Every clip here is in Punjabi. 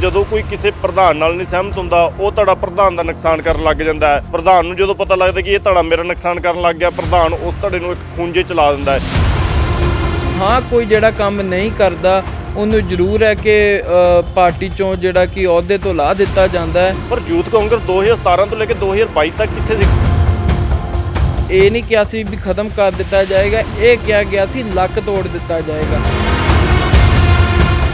ਜਦੋਂ ਕੋਈ ਕਿਸੇ ਪ੍ਰਧਾਨ ਨਾਲ ਨਹੀਂ ਸਹਿਮਤ ਹੁੰਦਾ ਉਹ ਤੁਹਾਡਾ ਪ੍ਰਧਾਨ ਦਾ ਨੁਕਸਾਨ ਕਰਨ ਲੱਗ ਜਾਂਦਾ ਹੈ। ਪ੍ਰਧਾਨ ਨੂੰ ਜਦੋਂ ਪਤਾ ਲੱਗਦਾ ਕਿ ਇਹ ਤੁਹਾਡਾ ਮੇਰਾ ਨੁਕਸਾਨ ਕਰਨ ਲੱਗ ਗਿਆ ਪ੍ਰਧਾਨ ਉਸ ਤੁਹਾਡੇ ਨੂੰ ਇੱਕ ਖੂੰਜੇ ਚਲਾ ਦਿੰਦਾ ਹੈ। ਹਾਂ ਕੋਈ ਜਿਹੜਾ ਕੰਮ ਨਹੀਂ ਕਰਦਾ ਉਹਨੂੰ ਜ਼ਰੂਰ ਹੈ ਕਿ ਪਾਰਟੀ ਚੋਂ ਜਿਹੜਾ ਕਿ ਅਹੁਦੇ ਤੋਂ ਲਾ ਦਿੱਤਾ ਜਾਂਦਾ ਹੈ। ਪਰ ਯੂਥ ਕਾਂਗਰਸ 2017 ਤੋਂ ਲੈ ਕੇ 2022 ਤੱਕ ਕਿੱਥੇ ਸੀ? ਇਹ ਨਹੀਂ ਕਿਹਾ ਸੀ ਵੀ ਖਤਮ ਕਰ ਦਿੱਤਾ ਜਾਏਗਾ ਇਹ ਕਿਹਾ ਗਿਆ ਸੀ ਲੱਕ ਤੋੜ ਦਿੱਤਾ ਜਾਏਗਾ।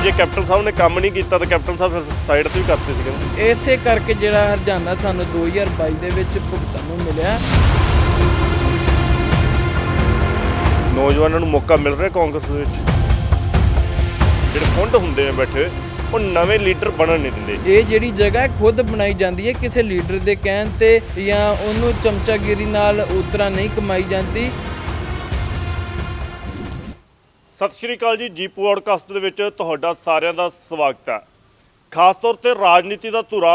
ਜੇ ਕੈਪਟਨ ਸਾਹਿਬ ਨੇ ਕੰਮ ਨਹੀਂ ਕੀਤਾ ਤਾਂ ਕੈਪਟਨ ਸਾਹਿਬ ਫਿਰ ਸਾਈਡ ਤੇ ਵੀ ਕਰਤੇ ਸੀ ਕਹਿੰਦੇ ਇਸੇ ਕਰਕੇ ਜਿਹੜਾ ਹਰਜਾਨਾ ਸਾਨੂੰ 2022 ਦੇ ਵਿੱਚ ਭੁਗਤਣ ਨੂੰ ਮਿਲਿਆ। ਨੌਜਵਾਨਾਂ ਨੂੰ ਮੌਕਾ ਮਿਲ ਰਿਹਾ ਕਾਂਗਰਸ ਦੇ ਵਿੱਚ। ਜਿਹੜੇ ਫੁੰਡ ਹੁੰਦੇ ਨੇ ਬੈਠੇ ਉਹ ਨਵੇਂ ਲੀਡਰ ਬਣਨ ਨਹੀਂ ਦਿੰਦੇ। ਇਹ ਜਿਹੜੀ ਜਗ੍ਹਾ ਹੈ ਖੁਦ ਬਣਾਈ ਜਾਂਦੀ ਹੈ ਕਿਸੇ ਲੀਡਰ ਦੇ ਕਹਿਣ ਤੇ ਜਾਂ ਉਹਨੂੰ ਚਮਚਾਗਿਰੀ ਨਾਲ ਉਤਰਾ ਨਹੀਂ ਕਮਾਈ ਜਾਂਦੀ। ਸਤਿ ਸ਼੍ਰੀ ਅਕਾਲ ਜੀ ਜੀ ਪੋਡਕਾਸਟ ਦੇ ਵਿੱਚ ਤੁਹਾਡਾ ਸਾਰਿਆਂ ਦਾ ਸਵਾਗਤ ਹੈ। ਖਾਸ ਤੌਰ ਤੇ ਰਾਜਨੀਤੀ ਦਾ ਧੁਰਾ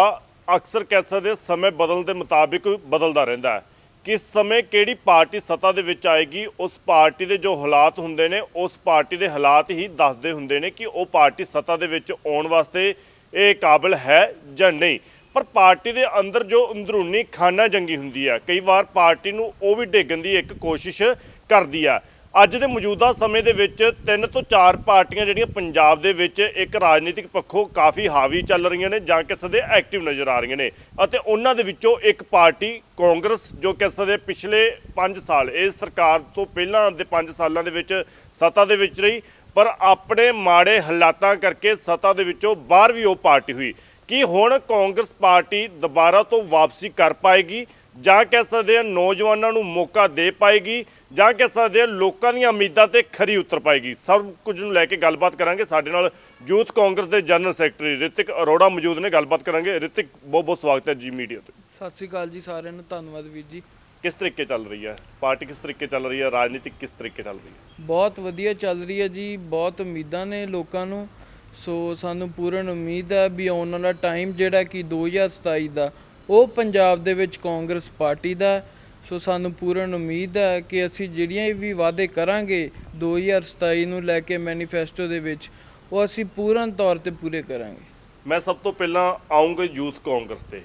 ਅਕਸਰ ਕਹਿ ਸਕਦੇ ਸਮੇਂ ਬਦਲਣ ਦੇ ਮੁਤਾਬਿਕ ਬਦਲਦਾ ਰਹਿੰਦਾ ਹੈ। ਕਿਸ ਸਮੇਂ ਕਿਹੜੀ ਪਾਰਟੀ ਸੱਤਾ ਦੇ ਵਿੱਚ ਆਏਗੀ, ਉਸ ਪਾਰਟੀ ਦੇ ਜੋ ਹਾਲਾਤ ਹੁੰਦੇ ਨੇ, ਉਸ ਪਾਰਟੀ ਦੇ ਹਾਲਾਤ ਹੀ ਦੱਸਦੇ ਹੁੰਦੇ ਨੇ ਕਿ ਉਹ ਪਾਰਟੀ ਸੱਤਾ ਦੇ ਵਿੱਚ ਆਉਣ ਵਾਸਤੇ ਇਹ ਕਾਬਿਲ ਹੈ ਜਾਂ ਨਹੀਂ। ਪਰ ਪਾਰਟੀ ਦੇ ਅੰਦਰ ਜੋ ਅੰਦਰੂਨੀ ਖਾਨਾ ਜੰਗੀ ਹੁੰਦੀ ਹੈ, ਕਈ ਵਾਰ ਪਾਰਟੀ ਨੂੰ ਉਹ ਵੀ ਡੇਗਣ ਦੀ ਇੱਕ ਕੋਸ਼ਿਸ਼ ਕਰਦੀ ਆ ਅੱਜ ਦੇ ਮੌਜੂਦਾ ਸਮੇਂ ਦੇ ਵਿੱਚ ਤਿੰਨ ਤੋਂ ਚਾਰ ਪਾਰਟੀਆਂ ਜਿਹੜੀਆਂ ਪੰਜਾਬ ਦੇ ਵਿੱਚ ਇੱਕ ਰਾਜਨੀਤਿਕ ਪੱਖੋਂ ਕਾਫੀ ਹਾਵੀ ਚੱਲ ਰਹੀਆਂ ਨੇ ਜਾਂ ਕਿਸੇ ਦੇ ਐਕਟਿਵ ਨਜ਼ਰ ਆ ਰਹੀਆਂ ਨੇ ਅਤੇ ਉਹਨਾਂ ਦੇ ਵਿੱਚੋਂ ਇੱਕ ਪਾਰਟੀ ਕਾਂਗਰਸ, ਜੋ ਕਿਸੇ ਦੇ ਪਿਛਲੇ 5 ਸਾਲ ਇਸ ਸਰਕਾਰ ਤੋਂ ਪਹਿਲਾਂ ਦੇ 5 ਸਾਲਾਂ ਦੇ ਵਿੱਚ ਸੱਤਾ ਦੇ ਵਿੱਚ ਰਹੀ, ਪਰ ਆਪਣੇ ਮਾੜੇ ਹਾਲਾਤਾਂ ਕਰਕੇ ਸੱਤਾ ਦੇ ਵਿੱਚੋਂ ਬਾਹਰ ਵੀ ਉਹ ਪਾਰਟੀ ਹੋਈ। ਕੀ ਹੁਣ ਕਾਂਗਰਸ ਪਾਰਟੀ ਦੁਬਾਰਾ ਤੋਂ ਵਾਪਸੀ ਕਰ ਪਾਏਗੀ? ਜਾਂ ਕਹਿ ਸਕਦੇ ਹਾਂ ਨੌਜਵਾਨਾਂ ਨੂੰ ਮੌਕਾ ਦੇ ਪਾਏਗੀ ਜਾਂ ਕਹਿ ਸਕਦੇ ਹਾਂ ਲੋਕਾਂ ਦੀਆਂ ਉਮੀਦਾਂ ਤੇ ਖਰੀ ਉਤਰ ਪਾਏਗੀ। ਸਭ ਕੁਝ ਨੂੰ ਲੈ ਕੇ ਗੱਲਬਾਤ ਕਰਾਂਗੇ। ਸਾਡੇ ਨਾਲ ਯੂਥ ਕਾਂਗਰਸ ਦੇ ਜਨਰਲ ਸੈਕਟਰੀ ਰਿਤਿਕ ਅਰੋੜਾ ਮੌਜੂਦ ਨੇ। ਗੱਲਬਾਤ ਕਰਾਂਗੇ। ਰਿਤਿਕ ਬਹੁਤ ਬਹੁਤ ਸਵਾਗਤ ਹੈ ਜੀ ਮੀਡੀਆ ਤੇ। ਸਤਿ ਸ੍ਰੀ ਅਕਾਲ ਜੀ ਸਾਰਿਆਂ ਨੂੰ। ਧੰਨਵਾਦ ਵੀਰ ਜੀ। ਕਿਸ ਤਰੀਕੇ ਚੱਲ ਰਹੀ ਹੈ? ਪਾਰਟੀ ਕਿਸ ਤਰੀਕੇ ਚੱਲ ਰਹੀ ਹੈ? ਰਾਜਨੀਤਿਕ ਕਿਸ ਤਰੀਕੇ ਚੱਲ ਰਹੀ ਹੈ? ਬਹੁਤ ਵਧੀਆ ਚੱਲ ਰਹੀ ਹੈ ਜੀ। ਬਹੁਤ ਉਮੀਦਾਂ ਨੇ ਲੋਕਾਂ ਨੂੰ। ਸੋ ਸਾਨੂੰ ਪੂਰਨ ਉਮੀਦ ਹੈ ਵੀ ਆਉਣ ਵਾਲਾ ਟਾਈਮ ਜਿਹੜਾ ਕਿ 2027 ਦਾ ਉਹ ਪੰਜਾਬ ਦੇ ਵਿੱਚ ਕਾਂਗਰਸ ਪਾਰਟੀ ਦਾ ਸੋ ਸਾਨੂੰ ਪੂਰਨ ਉਮੀਦ ਹੈ ਕਿ ਅਸੀਂ ਜਿਹੜੀਆਂ ਵੀ ਵਾਅਦੇ ਕਰਾਂਗੇ 2027 ਨੂੰ ਲੈ ਕੇ ਮੈਨੀਫੈਸਟੋ ਦੇ ਵਿੱਚ, ਉਹ ਅਸੀਂ ਪੂਰਨ ਤੌਰ ਤੇ ਪੂਰੇ ਕਰਾਂਗੇ। ਮੈਂ ਸਭ ਤੋਂ ਪਹਿਲਾਂ ਆਉਂਗਾ ਯੂਥ ਕਾਂਗਰਸ ਤੇ।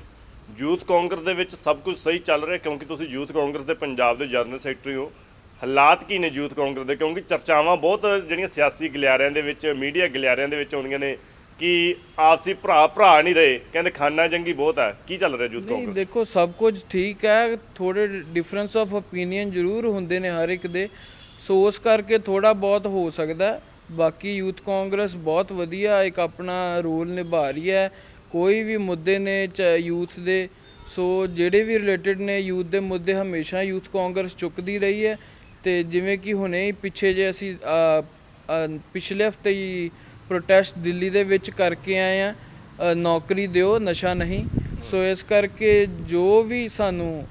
ਯੂਥ ਕਾਂਗਰਸ ਦੇ ਵਿੱਚ ਸਭ ਕੁਝ ਸਹੀ ਚੱਲ ਰਿਹਾ ਕਿਉਂਕਿ ਤੁਸੀਂ ਯੂਥ ਕਾਂਗਰਸ ਦੇ ਪੰਜਾਬ ਦੇ ਜਨਰਲ ਸੈਕਟਰੀ ਹੋ। ਹਾਲਾਤ ਕੀ ਨੇ ਯੂਥ ਕਾਂਗਰਸ ਦੇ ਕਿਉਂਕਿ ਚਰਚਾਵਾਂ ਬਹੁਤ ਜਿਹੜੀਆਂ ਸਿਆਸੀ ਗਲਿਆਰਿਆਂ ਦੇ ਵਿੱਚ, ਮੀਡੀਆ ਗਲਿਆਰਿਆਂ ਦੇ ਵਿੱਚ ਆਉਂਦੀਆਂ ਨੇ। ਕਿ ਆਪਸੀ ਭਰਾ ਭਰਾ ਨਹੀਂ ਰਹੇ ਕਹਿੰਦੇ ਖਾਨਾ ਜੰਗੀ ਬਹੁਤ ਹੈ। ਕੀ ਚੱਲ ਰਿਹਾ ਯੂਥ ਨਹੀਂ ਕਾਂਗਰਸ? ਦੇਖੋ ਸਭ ਕੁਝ ਠੀਕ ਹੈ ਥੋੜੇ ਡਿਫਰੈਂਸ ਆਫ ਓਪੀਨੀਅਨ ਜ਼ਰੂਰ ਹੁੰਦੇ ਨੇ ਹਰ ਇੱਕ ਦੇ। ਸੋ ਉਸ ਕਰਕੇ ਥੋੜਾ ਬਹੁਤ ਹੋ ਸਕਦਾ ਹੈ। ਬਾਕੀ ਯੂਥ ਕਾਂਗਰਸ ਬਹੁਤ ਵਧੀਆ ਇੱਕ ਆਪਣਾ ਰੋਲ ਨਿਭਾ ਰਹੀ ਹੈ। ਕੋਈ ਵੀ ਮੁੱਦੇ ਨੇ ਯੂਥ ਦੇ ਸੋ ਜਿਹੜੇ ਵੀ ਰਿਲੇਟਡ ਨੇ ਯੂਥ ਦੇ ਮੁੱਦੇ ਹਮੇਸ਼ਾ ਯੂਥ ਕਾਂਗਰਸ ਚੁੱਕਦੀ ਰਹੀ ਹੈ। ਤੇ ਜਿਵੇਂ ਕਿ ਹੁਣੇ ਹੀ ਪਿੱਛੇ ਜੇ ਅਸੀਂ ਅ, ਅ, ਪਿਛਲੇ ਹਫ਼ਤੇ ਹੀ ਪ੍ਰੋਟੈਸਟ ਦਿੱਲੀ ਦੇ ਵਿੱਚ ਕਰਕੇ ਆਏ ਆ ਨੌਕਰੀ ਦਿਓ ਨਸ਼ਾ ਨਹੀਂ। ਸੋ ਇਸ ਕਰਕੇ ਜੋ ਵੀ ਸਾਨੂੰ